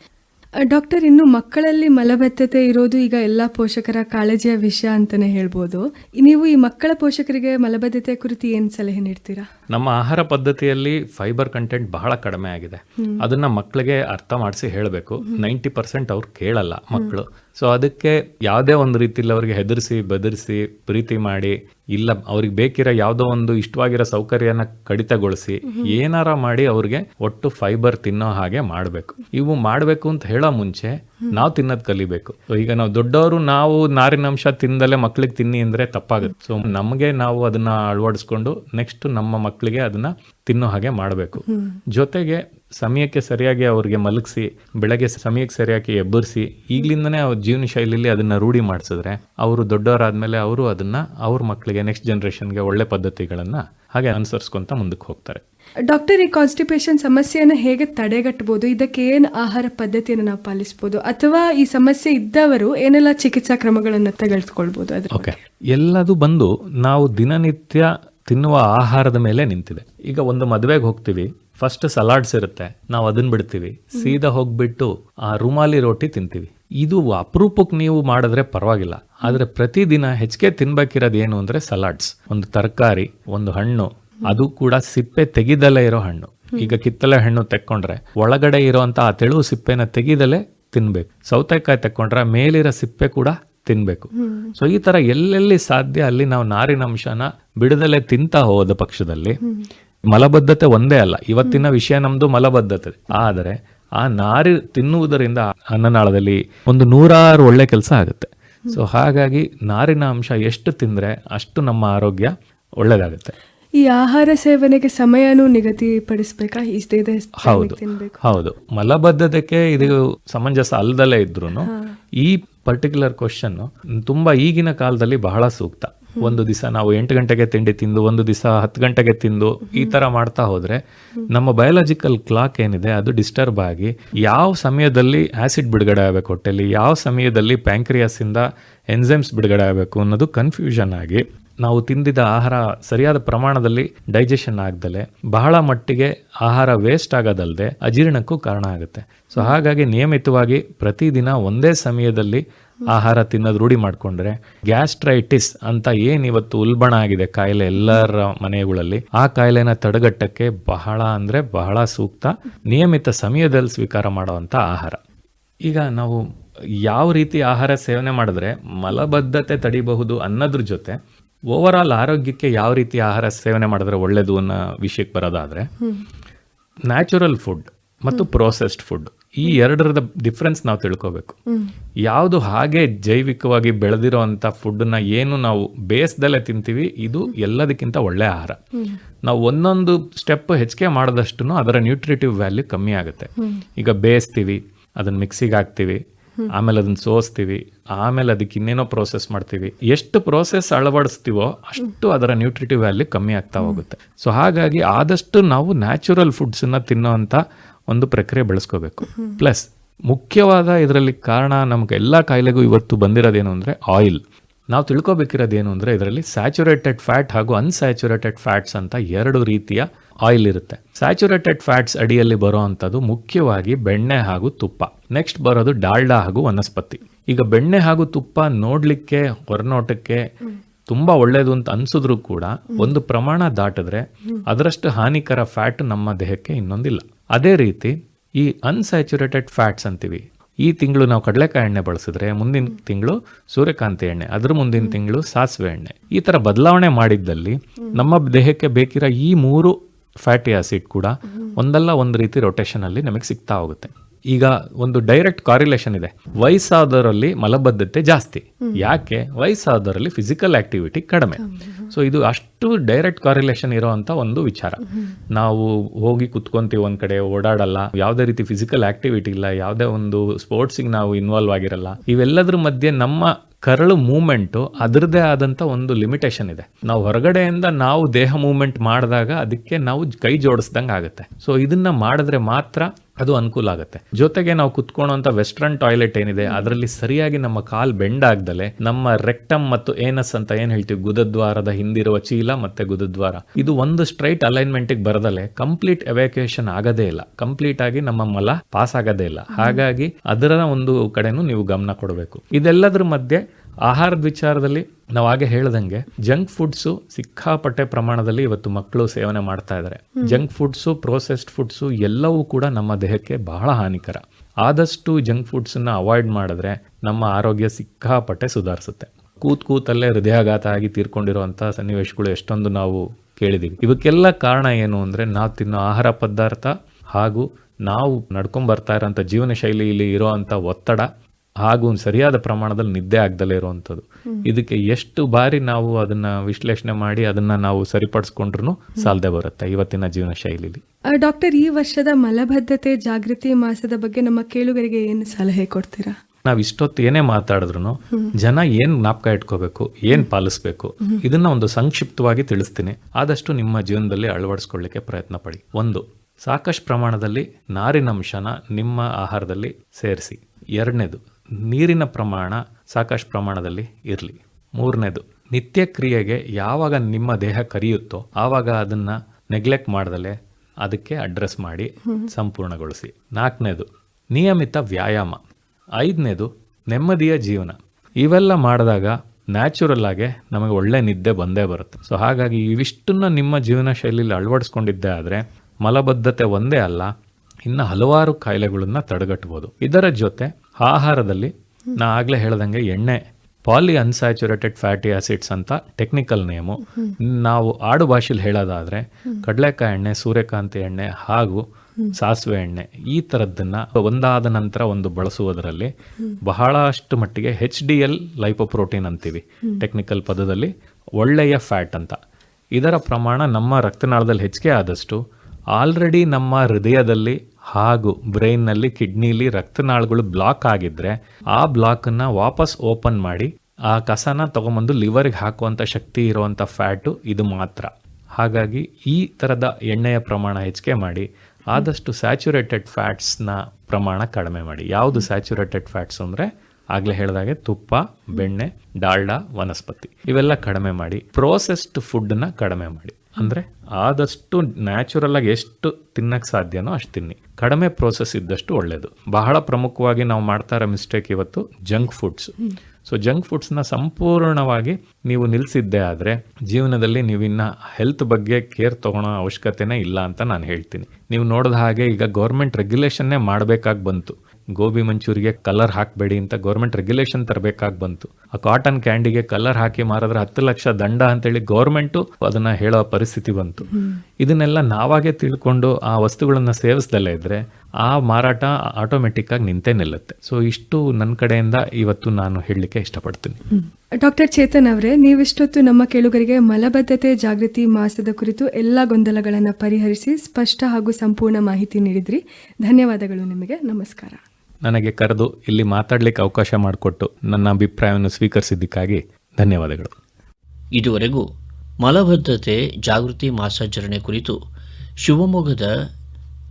ಡಾಕ್ಟರ್ ಇನ್ನು ಮಕ್ಕಳಲ್ಲಿ ಮಲಬದ್ಧತೆ ಇರೋದು ಈಗ ಎಲ್ಲ ಪೋಷಕರ ಕಾಳಜಿಯ ವಿಷಯ ಅಂತಾನೆ ಹೇಳ್ಬೋದು. ನೀವು ಈ ಮಕ್ಕಳ ಪೋಷಕರಿಗೆ ಮಲಬದ್ಧತೆ ಕುರಿತು ಏನು ಸಲಹೆ ನೀಡ್ತೀರಾ? ನಮ್ಮ ಆಹಾರ ಪದ್ಧತಿಯಲ್ಲಿ ಫೈಬರ್ ಕಂಟೆಂಟ್ ಬಹಳ ಕಡಿಮೆ ಆಗಿದೆ. ಅದನ್ನ ಮಕ್ಕಳಿಗೆ ಅರ್ಥ ಮಾಡಿಸಿ ಹೇಳಬೇಕು. ನೈಂಟಿ ಪರ್ಸೆಂಟ್ ಅವ್ರು ಕೇಳಲ್ಲ ಮಕ್ಕಳು. ಸೊ ಅದಕ್ಕೆ ಯಾವುದೇ ಒಂದು ರೀತಿಯಲ್ಲಿ ಅವ್ರಿಗೆ ಹೆದರಿಸಿ ಬೆದರಿಸಿ ಪ್ರೀತಿ ಮಾಡಿ ಇಲ್ಲ ಅವ್ರಿಗೆ ಬೇಕಿರೋ ಯಾವುದೋ ಒಂದು ಇಷ್ಟವಾಗಿರೋ ಸೌಕರ್ಯನ ಕಡಿತಗೊಳಿಸಿ ಏನಾರ ಮಾಡಿ ಅವ್ರಿಗೆ ಒಟ್ಟು ಫೈಬರ್ ತಿನ್ನೋ ಹಾಗೆ ಮಾಡಬೇಕು. ಇವು ಮಾಡಬೇಕು ಅಂತ ಹೇಳೋ ಮುಂಚೆ ನಾವು ತಿನ್ನೋದ್ ಕಲಿಬೇಕು. ಈಗ ನಾವು ದೊಡ್ಡವರು ನಾವು ನಾರಿನಂಶ ತಿಂದಲೇ ಮಕ್ಳಿಗೆ ತಿನ್ನಿ ಅಂದ್ರೆ ತಪ್ಪಾಗುತ್ತೆ. ಸೊ ನಮಗೆ ನಾವು ಅದನ್ನ ಅಳವಡಿಸ್ಕೊಂಡು ನೆಕ್ಸ್ಟ್ ನಮ್ಮ ಮಕ್ಕಳಿಗೆ ಅದನ್ನ ತಿನ್ನೋ ಹಾಗೆ ಮಾಡಬೇಕು. ಜೊತೆಗೆ ಸಮಯಕ್ಕೆ ಸರಿಯಾಗಿ ಅವ್ರಿಗೆ ಮಲಗಿಸಿ ಬೆಳಗ್ಗೆ ಸಮಯಕ್ಕೆ ಸರಿಯಾಗಿ ಎಬ್ಬರಿಸಿ ಈಗಲಿಂದನೇ ಅವ್ರ ಜೀವನ ಶೈಲಿಯಲ್ಲಿ ಅದನ್ನು ರೂಢಿ ಮಾಡಿಸಿದ್ರೆ ಅವರು ದೊಡ್ಡವರಾದ್ಮೇಲೆ ಅವರು ಅದನ್ನು ಅವ್ರ ಮಕ್ಕಳಿಗೆ ನೆಕ್ಸ್ಟ್ ಜನ್ರೇಷನ್ಗೆ ಒಳ್ಳೆ ಪದ್ಧತಿಗಳನ್ನು ಹಾಗೆ ಅನುಸರಿಸ್ಕೊಂತ ಮುಂದಕ್ಕೆ ಹೋಗ್ತಾರೆ. ಡಾಕ್ಟರ್ ಈ ಕಾನ್ಸ್ಟಿಪೇಷನ್ ಸಮಸ್ಯೆಯನ್ನು ಹೇಗೆ ತಡೆಗಟ್ಟಬಹುದು ಇದಕ್ಕೆ ಏನು ಆಹಾರ ಪದ್ಧತಿಯನ್ನು ನಾವು ಪಾಲಿಸಬಹುದು ಅಥವಾ ಈ ಸಮಸ್ಯೆ ಇದ್ದವರು ಏನೆಲ್ಲ ಚಿಕಿತ್ಸಾ ಕ್ರಮಗಳನ್ನು ತೆಗೆದುಕೊಳ್ಬಹುದು ಓಕೆ ಎಲ್ಲದು ಬಂದು ನಾವು ದಿನನಿತ್ಯ ತಿನ್ನುವ ಆಹಾರದ ಮೇಲೆ ನಿಂತಿದೆ. ಈಗ ಒಂದು ಮದುವೆಗೆ ಹೋಗ್ತೀವಿ. ಫಸ್ಟ್ ಸಲಾಡ್ಸ್ ಇರುತ್ತೆ ನಾವು ಅದನ್ನ ಬಿಡ್ತೀವಿ. ಸೀದಾ ಹೋಗ್ಬಿಟ್ಟು ಆ ರುಮಾಲಿ ರೋಟಿ ತಿಂತೀವಿ. ಇದು ಅಪರೂಪಕ್ಕೆ ನೀವು ಮಾಡಿದ್ರೆ ಪರವಾಗಿಲ್ಲ. ಆದ್ರೆ ಪ್ರತಿದಿನ ಹೆಚ್ಚಿಗೆ ತಿನ್ಬೇಕಿರೋದು ಏನು ಅಂದ್ರೆ ಸಲಾಡ್ಸ್. ಒಂದು ತರಕಾರಿ ಒಂದು ಹಣ್ಣು ಅದು ಕೂಡ ಸಿಪ್ಪೆ ತೆಗೆದಲ್ಲೇ ಇರೋ ಹಣ್ಣು. ಈಗ ಕಿತ್ತಲೆ ಹಣ್ಣು ತೆಕ್ಕೊಂಡ್ರೆ ಒಳಗಡೆ ಇರೋಂಥ ಆ ತೆಳು ಸಿಪ್ಪೆನ ತೆಗಿದಲೇ ತಿನ್ಬೇಕು. ಸೌತೆಕಾಯಿ ತಕ್ಕೊಂಡ್ರೆ ಮೇಲಿರೋ ಸಿಪ್ಪೆ ಕೂಡ ತಿನ್ಬೇಕು. ಸೊ ಈ ತರ ಎಲ್ಲೆಲ್ಲಿ ಸಾಧ್ಯ ಅಲ್ಲಿ ನಾವು ನಾರಿನ ಅಂಶನ ಬಿಡದಲೆ ತಿಂತ ಹೋದ ಪಕ್ಷದಲ್ಲಿ ಮಲಬದ್ಧತೆ ಒಂದೇ ಅಲ್ಲ. ಇವತ್ತಿನ ವಿಷಯ ನಮ್ದು ಮಲಬದ್ಧತೆ. ಆದರೆ ಆ ನಾರಿ ತಿನ್ನುವುದರಿಂದ ಅನ್ನನಾಳದಲ್ಲಿ ಒಂದು ನೂರಾರು ಒಳ್ಳೆ ಕೆಲಸ ಆಗುತ್ತೆ. ಸೊ ಹಾಗಾಗಿ ನಾರಿನ ಅಂಶ ಎಷ್ಟು ತಿಂದ್ರೆ ಅಷ್ಟು ನಮ್ಮ ಆರೋಗ್ಯ ಒಳ್ಳೇದಾಗುತ್ತೆ. ಈ ಆಹಾರ ಸೇವನೆಗೆ ಸಮಯನೂ ನಿಗದಿಪಡಿಸಬೇಕಾ? ಇಷ್ಟೇ ಇದೆ ಹೌದು. ಹೌದು. ಮಲಬದ್ಧತೆಗೆ ಇದು ಸಮಂಜಸ ಅಲ್ಲದಲ್ಲೇ ಇದ್ರು ಈ ಪರ್ಟಿಕ್ಯುಲರ್ ಕ್ವಶನ್ ತುಂಬಾ ಈಗಿನ ಕಾಲದಲ್ಲಿ ಬಹಳ ಸೂಕ್ತ. ಒಂದು ದಿವಸ ನಾವು ಎಂಟು ಗಂಟೆಗೆ ತಿಂಡಿ ತಿಂದು ಒಂದು ದಿವಸ ಹತ್ತು ಗಂಟೆಗೆ ತಿಂದು ಈ ತರ ಮಾಡ್ತಾ ಹೋದ್ರೆ ನಮ್ಮ ಬಯೋಲಾಜಿಕಲ್ ಕ್ಲಾಕ್ ಏನಿದೆ ಅದು ಡಿಸ್ಟರ್ಬ್ ಆಗಿ ಯಾವ ಸಮಯದಲ್ಲಿ ಆಸಿಡ್ ಬಿಡುಗಡೆ ಆಗಬೇಕು ಹೊಟ್ಟೆಲಿ ಯಾವ ಸಮಯದಲ್ಲಿ ಪ್ಯಾಂಕ್ರಿಯಾಸಿಂದ ಎನ್ಸೈಮ್ಸ್ ಬಿಡುಗಡೆ ಆಗಬೇಕು ಅನ್ನೋದು ಕನ್ಫ್ಯೂಷನ್ ಆಗಿ ನಾವು ತಿಂದಿದ ಆಹಾರ ಸರಿಯಾದ ಪ್ರಮಾಣದಲ್ಲಿ ಡೈಜೆಷನ್ ಆಗದಲೆ ಬಹಳ ಮಟ್ಟಿಗೆ ಆಹಾರ ವೇಸ್ಟ್ ಆಗೋದಲ್ಲದೆ ಅಜೀರ್ಣಕ್ಕೂ ಕಾರಣ ಆಗುತ್ತೆ. ಸೊ ಹಾಗಾಗಿ ನಿಯಮಿತವಾಗಿ ಪ್ರತಿದಿನ ಒಂದೇ ಸಮಯದಲ್ಲಿ ಆಹಾರ ತಿನ್ನೋದು ರೂಢಿ ಮಾಡಿಕೊಂಡ್ರೆ ಗ್ಯಾಸ್ಟ್ರೈಟಿಸ್ ಅಂತ ಏನು ಇವತ್ತು ಉಲ್ಬಣ ಆಗಿದೆ ಕಾಯಿಲೆ ಎಲ್ಲರ ಮನೆಗಳಲ್ಲಿ ಆ ಕಾಯಿಲೆನ ತಡೆಗಟ್ಟಕ್ಕೆ ಬಹಳ ಅಂದ್ರೆ ಬಹಳ ಸೂಕ್ತ ನಿಯಮಿತ ಸಮಯದಲ್ಲಿ ಸ್ವೀಕಾರ ಮಾಡುವಂತ ಆಹಾರ. ಈಗ ನಾವು ಯಾವ ರೀತಿ ಆಹಾರ ಸೇವನೆ ಮಾಡಿದ್ರೆ ಮಲಬದ್ಧತೆ ತಡಿಬಹುದು ಅನ್ನೋದ್ರ ಜೊತೆ ಓವರ್ ಆಲ್ ಆರೋಗ್ಯಕ್ಕೆ ಯಾವ ರೀತಿ ಆಹಾರ ಸೇವನೆ ಮಾಡಿದ್ರೆ ಒಳ್ಳೇದು ಅನ್ನೋ ವಿಷಯಕ್ಕೆ ಬರೋದಾದ್ರೆ ನ್ಯಾಚುರಲ್ ಫುಡ್ ಮತ್ತು ಪ್ರೋಸೆಸ್ಡ್ ಫುಡ್ ಈ ಎರಡರದ ಡಿಫ್ರೆನ್ಸ್ ನಾವು ತಿಳ್ಕೋಬೇಕು. ಯಾವುದು ಹಾಗೆ ಜೈವಿಕವಾಗಿ ಬೆಳೆದಿರೋ ಅಂತ ಫುಡ್ನ ಏನು ನಾವು ಬೇಯಿಸ್ದಲ್ಲೇ ತಿಂತೀವಿ, ಇದು ಎಲ್ಲದಕ್ಕಿಂತ ಒಳ್ಳೆ ಆಹಾರ. ನಾವು ಒಂದೊಂದು ಸ್ಟೆಪ್ ಹೆಚ್ಚಿಗೆ ಮಾಡಿದಷ್ಟು ಅದರ ನ್ಯೂಟ್ರಿಟಿವ್ ವ್ಯಾಲ್ಯೂ ಕಮ್ಮಿ ಆಗುತ್ತೆ. ಈಗ ಬೇಯಿಸ್ತೀವಿ ಅದನ್ನ ಮಿಕ್ಸಿಗೆ ಹಾಕ್ತೀವಿ, ಆಮೇಲೆ ಅದನ್ನ ಸೋಸ್ತೀವಿ, ಆಮೇಲೆ ಅದಕ್ಕೆ ಇನ್ನೇನೋ ಪ್ರೋಸೆಸ್ ಮಾಡ್ತೀವಿ. ಎಷ್ಟು ಪ್ರೋಸೆಸ್ ಅಳವಡಿಸ್ತೀವೋ ಅಷ್ಟು ಅದರ ನ್ಯೂಟ್ರಿಟಿವ್ ವ್ಯಾಲ್ಯೂ ಕಮ್ಮಿ ಆಗ್ತಾ ಹೋಗುತ್ತೆ. ಸೊ ಹಾಗಾಗಿ ಆದಷ್ಟು ನಾವು ನ್ಯಾಚುರಲ್ ಫುಡ್ಸನ್ನ ತಿನ್ನೋಂಥ ಒಂದು ಪ್ರಕ್ರಿಯೆ ಬೆಳೆಸ್ಕೋಬೇಕು. ಪ್ಲಸ್ ಮುಖ್ಯವಾದ ಇದರಲ್ಲಿ ಕಾರಣ ನಮ್ಗೆ ಎಲ್ಲ ಕಾಯಿಲೆಗೂ ಇವತ್ತು ಬಂದಿರೋದೇನು ಅಂದರೆ ಆಯಿಲ್ ನಾವು ತಿಳ್ಕೊಬೇಕಿರೋದೇನು ಅಂದರೆ ಇದರಲ್ಲಿ ಸ್ಯಾಚುರೇಟೆಡ್ ಫ್ಯಾಟ್ ಹಾಗೂ ಅನ್ಸ್ಯಾಚುರೇಟೆಡ್ ಫ್ಯಾಟ್ಸ್ ಅಂತ ಎರಡು ರೀತಿಯ ಆಯಿಲ್ ಇರುತ್ತೆ. ಸ್ಯಾಚುರೇಟೆಡ್ ಫ್ಯಾಟ್ಸ್ ಅಡಿಯಲ್ಲಿ ಬರೋ ಅಂಥದ್ದು ಮುಖ್ಯವಾಗಿ ಬೆಣ್ಣೆ ಹಾಗೂ ತುಪ್ಪ. ನೆಕ್ಸ್ಟ್ ಬರೋದು ಡಾಲ್ಡಾ ಹಾಗೂ ವನಸ್ಪತಿ. ಈಗ ಬೆಣ್ಣೆ ಹಾಗೂ ತುಪ್ಪ ನೋಡಲಿಕ್ಕೆ, ಹೊರನೋಟಕ್ಕೆ ತುಂಬಾ ಒಳ್ಳೆಯದು ಅಂತ ಅನಿಸಿದ್ರು ಕೂಡ ಒಂದು ಪ್ರಮಾಣ ದಾಟಿದ್ರೆ ಅದರಷ್ಟು ಹಾನಿಕರ ಫ್ಯಾಟ್ ನಮ್ಮ ದೇಹಕ್ಕೆ ಇನ್ನೊಂದಿಲ್ಲ. ಅದೇ ರೀತಿ ಈ ಅನ್ಸ್ಯಾಚುರೇಟೆಡ್ ಫ್ಯಾಟ್ಸ್ ಅಂತೀವಿ ಈ ತಿಂಗಳು ನಾವು ಕಡಲೆಕಾಯಿ ಎಣ್ಣೆ ಬಳಸಿದ್ರೆ ಮುಂದಿನ ತಿಂಗಳು ಸೂರ್ಯಕಾಂತಿ ಎಣ್ಣೆ ಅದ್ರ ಮುಂದಿನ ತಿಂಗಳು ಸಾಸಿವೆ ಎಣ್ಣೆ. ಈ ತರ ಬದಲಾವಣೆ ಮಾಡಿದ್ದಲ್ಲಿ ನಮ್ಮ ದೇಹಕ್ಕೆ ಬೇಕಿರೋ ಈ ಮೂರು ಫ್ಯಾಟಿ ಆಸಿಡ್ ಕೂಡ ಒಂದಲ್ಲ ಒಂದು ರೀತಿ ರೊಟೇಷನ್ ಅಲ್ಲಿ ನಮಗೆ ಸಿಗ್ತಾ ಹೋಗುತ್ತೆ. ಈಗ ಒಂದು ಡೈರೆಕ್ಟ್ ಕಾರಿಲೇಷನ್ ಇದೆ. ವಯಸ್ಸಾದವರಲ್ಲಿ ಮಲಬದ್ಧತೆ ಜಾಸ್ತಿ. ಯಾಕೆ? ವಯಸ್ಸಾದವರಲ್ಲಿ ಫಿಸಿಕಲ್ ಆಕ್ಟಿವಿಟಿ ಕಡಿಮೆ. ಸೊ ಇದು ಅಷ್ಟು ಡೈರೆಕ್ಟ್ ಕಾರಿಲೇಷನ್ ಇರೋವಂಥ ಒಂದು ವಿಚಾರ. ನಾವು ಹೋಗಿ ಕುತ್ಕೊಂತೀವಿ ಒಂದ್ ಕಡೆ, ಓಡಾಡಲ್ಲ. ಯಾವುದೇ ರೀತಿ ಫಿಸಿಕಲ್ ಆಕ್ಟಿವಿಟಿ ಇಲ್ಲ, ಯಾವುದೇ ಒಂದು ಸ್ಪೋರ್ಟ್ಸಿಗೆ ನಾವು ಇನ್ವಾಲ್ವ್ ಆಗಿರಲ್ಲ. ಇವೆಲ್ಲದ್ರ ಮಧ್ಯೆ ನಮ್ಮ ಕರಳು ಮೂಮೆಂಟು ಅದರದೇ ಆದಂಥ ಒಂದು ಲಿಮಿಟೇಷನ್ ಇದೆ. ನಾವು ಹೊರಗಡೆಯಿಂದ ನಾವು ದೇಹ ಮೂವ್ಮೆಂಟ್ ಮಾಡಿದಾಗ ಅದಕ್ಕೆ ನಾವು ಕೈ ಜೋಡಿಸ್ದಂಗೆ ಆಗುತ್ತೆ. ಸೊ ಇದನ್ನ ಮಾಡಿದ್ರೆ ಮಾತ್ರ ಅದು ಅನುಕೂಲ ಆಗುತ್ತೆ. ಜೊತೆಗೆ ನಾವು ಕುತ್ಕೊಳ್ಳೋಂಥ ವೆಸ್ಟರ್ನ್ ಟಾಯ್ಲೆಟ್ ಏನಿದೆ, ಅದರಲ್ಲಿ ಸರಿಯಾಗಿ ನಮ್ಮ ಕಾಲ್ ಬೆಂಡ್ ಆಗ್ದಲೆ ನಮ್ಮ ರೆಕ್ಟಮ್ ಮತ್ತು ಏನಸ್ ಅಂತ ಏನ್ ಹೇಳ್ತೀವಿ, ಗುದದ್ವಾರದ ಹಿಂದಿರುವ ಚೀಲ ಮತ್ತೆ ಗುದದ್ವಾರ. ಇದು ಒಂದು ಸ್ಟ್ರೈಟ್ ಅಲೈನ್ಮೆಂಟಿಗೆ ಬರದಲೆ ಕಂಪ್ಲೀಟ್ ಎವ್ಯಾಕ್ಯುಯೇಷನ್ ಆಗದೇ ಇಲ್ಲ. ಕಂಪ್ಲೀಟ್ ಆಗಿ ನಮ್ಮ ಮಲ ಪಾಸ್ ಆಗದೇ ಇಲ್ಲ. ಹಾಗಾಗಿ ಅದರ ಒಂದು ಕಡೆನೂ ನೀವು ಗಮನ ಕೊಡಬೇಕು. ಇದೆಲ್ಲದ್ರ ಮಧ್ಯೆ ಆಹಾರದ ವಿಚಾರದಲ್ಲಿ ನಾವು ಹಾಗೆ ಹೇಳ್ದಂಗೆ ಜಂಕ್ ಫುಡ್ಸು ಸಿಕ್ಕಾಪಟ್ಟೆ ಪ್ರಮಾಣದಲ್ಲಿ ಇವತ್ತು ಮಕ್ಕಳು ಸೇವನೆ ಮಾಡ್ತಾ ಇದ್ದಾರೆ ಜಂಕ್ ಫುಡ್ಸು ಪ್ರೋಸೆಸ್ಡ್ ಫುಡ್ಸು ಎಲ್ಲವೂ ಕೂಡ ನಮ್ಮ ದೇಹಕ್ಕೆ ಬಹಳ ಹಾನಿಕರ. ಆದಷ್ಟು ಜಂಕ್ ಫುಡ್ಸನ್ನು ಅವಾಯ್ಡ್ ಮಾಡಿದ್ರೆ ನಮ್ಮ ಆರೋಗ್ಯ ಸಿಕ್ಕಾಪಟ್ಟೆ ಸುಧಾರಿಸುತ್ತೆ. ಕೂತ್ ಕೂತಲ್ಲೇ ಹೃದಯಾಘಾತ ಆಗಿ ತೀರ್ಕೊಂಡಿರುವಂಥ ಸನ್ನಿವೇಶಗಳು ಎಷ್ಟೊಂದು ನಾವು ಕೇಳಿದೀವಿ. ಇವಕ್ಕೆಲ್ಲ ಕಾರಣ ಏನು ಅಂದ್ರೆ ನಾವು ತಿನ್ನೋ ಆಹಾರ ಪದಾರ್ಥ ಹಾಗೂ ನಾವು ನಡ್ಕೊಂಡ್ ಬರ್ತಾ ಇರೋಂಥ ಜೀವನ ಶೈಲಿಯಲ್ಲಿ ಇರುವಂಥ ಒತ್ತಡ ಹಾಗೂ ಸರಿಯಾದ ಪ್ರಮಾಣದಲ್ಲಿ ನಿದ್ದೆ ಆಗ್ದಲೇ ಇರುವಂಥದ್ದು. ಇದಕ್ಕೆ ಎಷ್ಟು ಬಾರಿ ನಾವು ಅದನ್ನ ವಿಶ್ಲೇಷಣೆ ಮಾಡಿ ಅದನ್ನ ನಾವು ಸರಿಪಡಿಸ್ಕೊಂಡ್ರು ಸಾಲದೆ ಬರುತ್ತೆ ಇವತ್ತಿನ ಜೀವನ ಶೈಲಿಲಿ. ಡಾಕ್ಟರ್ ಈ ವರ್ಷದ ಮಲಬದ್ಧತೆ ಜಾಗೃತಿ ಮಾಸದ ಬಗ್ಗೆ ನಮ್ಮ ಕೇಳುಗರಿಗೆ ಏನು ಸಲಹೆ ಕೊಡ್ತೀರಾ? ನಾವ್ ಇಷ್ಟೊತ್ತು ಏನೇ ಮಾತಾಡಿದ್ರು ಜನ ಏನ್ ಜ್ಞಾಪಕ ಇಟ್ಕೋಬೇಕು ಏನ್ ಪಾಲಿಸ್ಬೇಕು ಇದನ್ನ ಒಂದು ಸಂಕ್ಷಿಪ್ತವಾಗಿ ತಿಳಿಸ್ತೀನಿ. ಆದಷ್ಟು ನಿಮ್ಮ ಜೀವನದಲ್ಲಿ ಅಳವಡಿಸ್ಕೊಳ್ಳಿಕ್ಕೆ ಪ್ರಯತ್ನ ಪಡಿ. ಒಂದು ಸಾಕಷ್ಟು ಪ್ರಮಾಣದಲ್ಲಿ ನಾರಿನಂಶನ ನಿಮ್ಮ ಆಹಾರದಲ್ಲಿ ಸೇರಿಸಿ. ಎರಡನೇದು ನೀರಿನ ಪ್ರಮಾಣ ಸಾಕಷ್ಟು ಪ್ರಮಾಣದಲ್ಲಿ ಇರಲಿ. ಮೂರನೇದು ನಿತ್ಯ ಕ್ರಿಯೆಗೆ ಯಾವಾಗ ನಿಮ್ಮ ದೇಹ ಕರಿಯುತ್ತೋ ಆವಾಗ ಅದನ್ನ ನೆಗ್ಲೆಕ್ಟ್ ಮಾಡ್ದಲೆ ಅದಕ್ಕೆ ಅಡ್ರೆಸ್ ಮಾಡಿ ಸಂಪೂರ್ಣಗೊಳಿಸಿ. ನಾಲ್ಕನೇದು, ನಿಯಮಿತ ವ್ಯಾಯಾಮ. ಐದನೇದು, ನೆಮ್ಮದಿಯ ಜೀವನ. ಇವೆಲ್ಲ ಮಾಡಿದಾಗ ನ್ಯಾಚುರಲ್ ಆಗಿ ನಮಗೆ ಒಳ್ಳೆ ನಿದ್ದೆ ಬಂದೇ ಬರುತ್ತೆ. ಸೊ ಹಾಗಾಗಿ ಇವಿಷ್ಟನ್ನ ನಿಮ್ಮ ಜೀವನ ಶೈಲಿಯಲ್ಲಿ ಅಳವಡಿಸ್ಕೊಂಡಿದ್ದೆ ಆದರೆ ಮಲಬದ್ಧತೆ ಒಂದೇ ಅಲ್ಲ ಇನ್ನು ಹಲವಾರು ಕಾಯಿಲೆಗಳನ್ನು ತಡೆಗಟ್ಬೋದು. ಇದರ ಜೊತೆ ಆಹಾರದಲ್ಲಿ ನಾ ಆಗಲೇ ಹೇಳ್ದಂಗೆ ಎಣ್ಣೆ ಪಾಲಿ ಅನ್ಸ್ಯಾಚುರೇಟೆಡ್ ಫ್ಯಾಟಿ ಆಸಿಡ್ಸ್ ಅಂತ ಟೆಕ್ನಿಕಲ್ ನೇಮು. ನಾವು ಆಡು ಭಾಷೆಲಿ ಹೇಳೋದಾದ್ರೆ ಕಡಲೆಕಾಯಿ ಎಣ್ಣೆ, ಸೂರ್ಯಕಾಂತಿ ಎಣ್ಣೆ ಹಾಗೂ ಸಾಸಿವೆ ಎಣ್ಣೆ ಈ ಥರದ್ದನ್ನು ಒಂದಾದ ನಂತರ ಒಂದು ಬಳಸುವುದರಲ್ಲಿ ಬಹಳಷ್ಟು ಮಟ್ಟಿಗೆ ಹೆಚ್ ಡಿ ಎಲ್ ಲೈಪೋಪ್ರೋಟೀನ್ ಅಂತೀವಿ ಟೆಕ್ನಿಕಲ್ ಪದದಲ್ಲಿ, ಒಳ್ಳೆಯ ಫ್ಯಾಟ್ ಅಂತ. ಇದರ ಪ್ರಮಾಣ ನಮ್ಮ ರಕ್ತನಾಳದಲ್ಲಿ ಹೆಚ್ಚಿಗೆ ಆದಷ್ಟು ಆಲ್ರೆಡಿ ನಮ್ಮ ಹೃದಯದಲ್ಲಿ ಹಾಗೂ ಬ್ರೈನ್ನಲ್ಲಿ ಕಿಡ್ನಿಲಿ ರಕ್ತನಾಳಗಳು ಬ್ಲಾಕ್ ಆಗಿದ್ರೆ ಆ ಬ್ಲಾಕನ್ನು ವಾಪಸ್ ಓಪನ್ ಮಾಡಿ ಆ ಕಸನ ತಗೊಂಬಂದು ಲಿವರ್ಗೆ ಹಾಕುವಂಥ ಶಕ್ತಿ ಇರುವಂಥ ಫ್ಯಾಟು ಇದು ಮಾತ್ರ. ಹಾಗಾಗಿ ಈ ಥರದ ಎಣ್ಣೆಯ ಪ್ರಮಾಣ ಹೆಚ್ಚಿಗೆ ಮಾಡಿ ಆದಷ್ಟು ಸ್ಯಾಚುರೇಟೆಡ್ ಫ್ಯಾಟ್ಸ್ನ ಪ್ರಮಾಣ ಕಡಿಮೆ ಮಾಡಿ. ಯಾವುದು ಸ್ಯಾಚುರೇಟೆಡ್ ಫ್ಯಾಟ್ಸ್ ಅಂದರೆ ಆಗಲೇ ಹೇಳಿದಾಗೆ ತುಪ್ಪ, ಬೆಣ್ಣೆ, ಡಾಲ್ಡಾ, ವನಸ್ಪತಿ ಇವೆಲ್ಲ ಕಡಿಮೆ ಮಾಡಿ, ಪ್ರೋಸೆಸ್ಡ್ ಫುಡ್ನ ಕಡಿಮೆ ಮಾಡಿ. ಅಂದರೆ ಆದಷ್ಟು ನ್ಯಾಚುರಲ್ ಆಗಿ ಎಷ್ಟು ತಿನ್ನಕ್ಕೆ ಸಾಧ್ಯನೋ ಅಷ್ಟು ತಿನ್ನಿ. ಕಡಿಮೆ ಪ್ರೋಸೆಸ್ ಇದ್ದಷ್ಟು ಒಳ್ಳೆಯದು ಬಹಳ ಪ್ರಮುಖವಾಗಿ ನಾವು ಮಾಡ್ತಾ ಇರೋ ಮಿಸ್ಟೇಕ್ ಇವತ್ತು ಜಂಕ್ ಫುಡ್ಸ್ ಸೊ ಜಂಕ್ ಫುಡ್ಸ್ನ ಸಂಪೂರ್ಣವಾಗಿ ನೀವು ನಿಲ್ಲಿಸಿದ್ದೆ ಆದರೆ ಜೀವನದಲ್ಲಿ ನೀವಿನ್ನ ಹೆಲ್ತ್ ಬಗ್ಗೆ ಕೇರ್ ತೊಗೊಳೋ ಅವಶ್ಯಕತೆನೇ ಇಲ್ಲ ಅಂತ ನಾನು ಹೇಳ್ತೀನಿ. ನೀವು ನೋಡಿದ ಹಾಗೆ ಈಗ ಗೌರ್ಮೆಂಟ್ ರೆಗ್ಯುಲೇಷನ್ನೇ ಮಾಡಬೇಕಾಗಿ ಬಂತು. ಗೋಬಿ ಮಂಚೂರಿಗೆ ಕಲರ್ ಹಾಕಬೇಡಿ ಅಂತ ಗೌರ್ಮೆಂಟ್ ರೆಗ್ಯುಲೇಷನ್ ತರಬೇಕಾಗಿ ಬಂತು. ಆ ಕಾಟನ್ ಕ್ಯಾಂಡಿಗೆ ಕಲರ್ ಹಾಕಿ ಮಾರಿದ್ರೆ ಹತ್ತು ಲಕ್ಷ ದಂಡ ಅಂತೇಳಿ ಗೌರ್ಮೆಂಟು ಅದನ್ನ ಹೇಳೋ ಪರಿಸ್ಥಿತಿ ಬಂತು. ಇದನ್ನೆಲ್ಲ ನಾವಾಗೆ ತಿಳ್ಕೊಂಡು ಆ ವಸ್ತುಗಳನ್ನ ಸೇವಿಸ್ದಲ್ಲೇ ಇದ್ರೆ ಆ ಮಾರಾಟ ಆಟೋಮೆಟಿಕ್ ಆಗಿ ನಿಂತೇ ನಿಲ್ಲುತ್ತೆ. ಸೊ ಇಷ್ಟು ನನ್ನ ಕಡೆಯಿಂದ ಇವತ್ತು ನಾನು ಹೇಳಲಿಕ್ಕೆ ಇಷ್ಟಪಡ್ತೀನಿ. ಡಾಕ್ಟರ್ ಚೇತನ್ ಅವರೇ ನೀವಿಷ್ಟೊತ್ತು ನಮ್ಮ ಕೇಳುಗರಿಗೆ ಮಲಬದ್ಧತೆ ಜಾಗೃತಿ ಮಾಸದ ಕುರಿತು ಎಲ್ಲ ಗೊಂದಲಗಳನ್ನು ಪರಿಹರಿಸಿ ಸ್ಪಷ್ಟ ಹಾಗೂ ಸಂಪೂರ್ಣ ಮಾಹಿತಿ ನೀಡಿದ್ರಿ. ಧನ್ಯವಾದಗಳು ನಿಮಗೆ. ನಮಸ್ಕಾರ. ನನಗೆ ಕರೆದು ಇಲ್ಲಿ ಮಾತಾಡಲಿಕ್ಕೆ ಅವಕಾಶ ಮಾಡಿಕೊಟ್ಟು ನನ್ನ ಅಭಿಪ್ರಾಯವನ್ನು ಸ್ವೀಕರಿಸಿದ್ದಕ್ಕಾಗಿ ಧನ್ಯವಾದಗಳು. ಇದುವರೆಗೂ ಮಲಬದ್ಧತೆ ಜಾಗೃತಿ ಮಾಸಾಚರಣೆ ಕುರಿತು ಶಿವಮೊಗ್ಗದ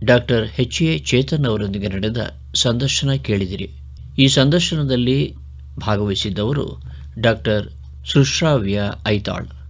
ಡಾಕ್ಟರ್ ಎಚ್ ಎ ಚೇತನ್ ಅವರೊಂದಿಗೆ ನಡೆದ ಸಂದರ್ಶನ ಕೇಳಿದಿರಿ. ಈ ಸಂದರ್ಶನದಲ್ಲಿ ಭಾಗವಹಿಸಿದ್ದವರು ಡಾಕ್ಟರ್ ಸುಶ್ರಾವ್ಯ ಐತಾಳ್.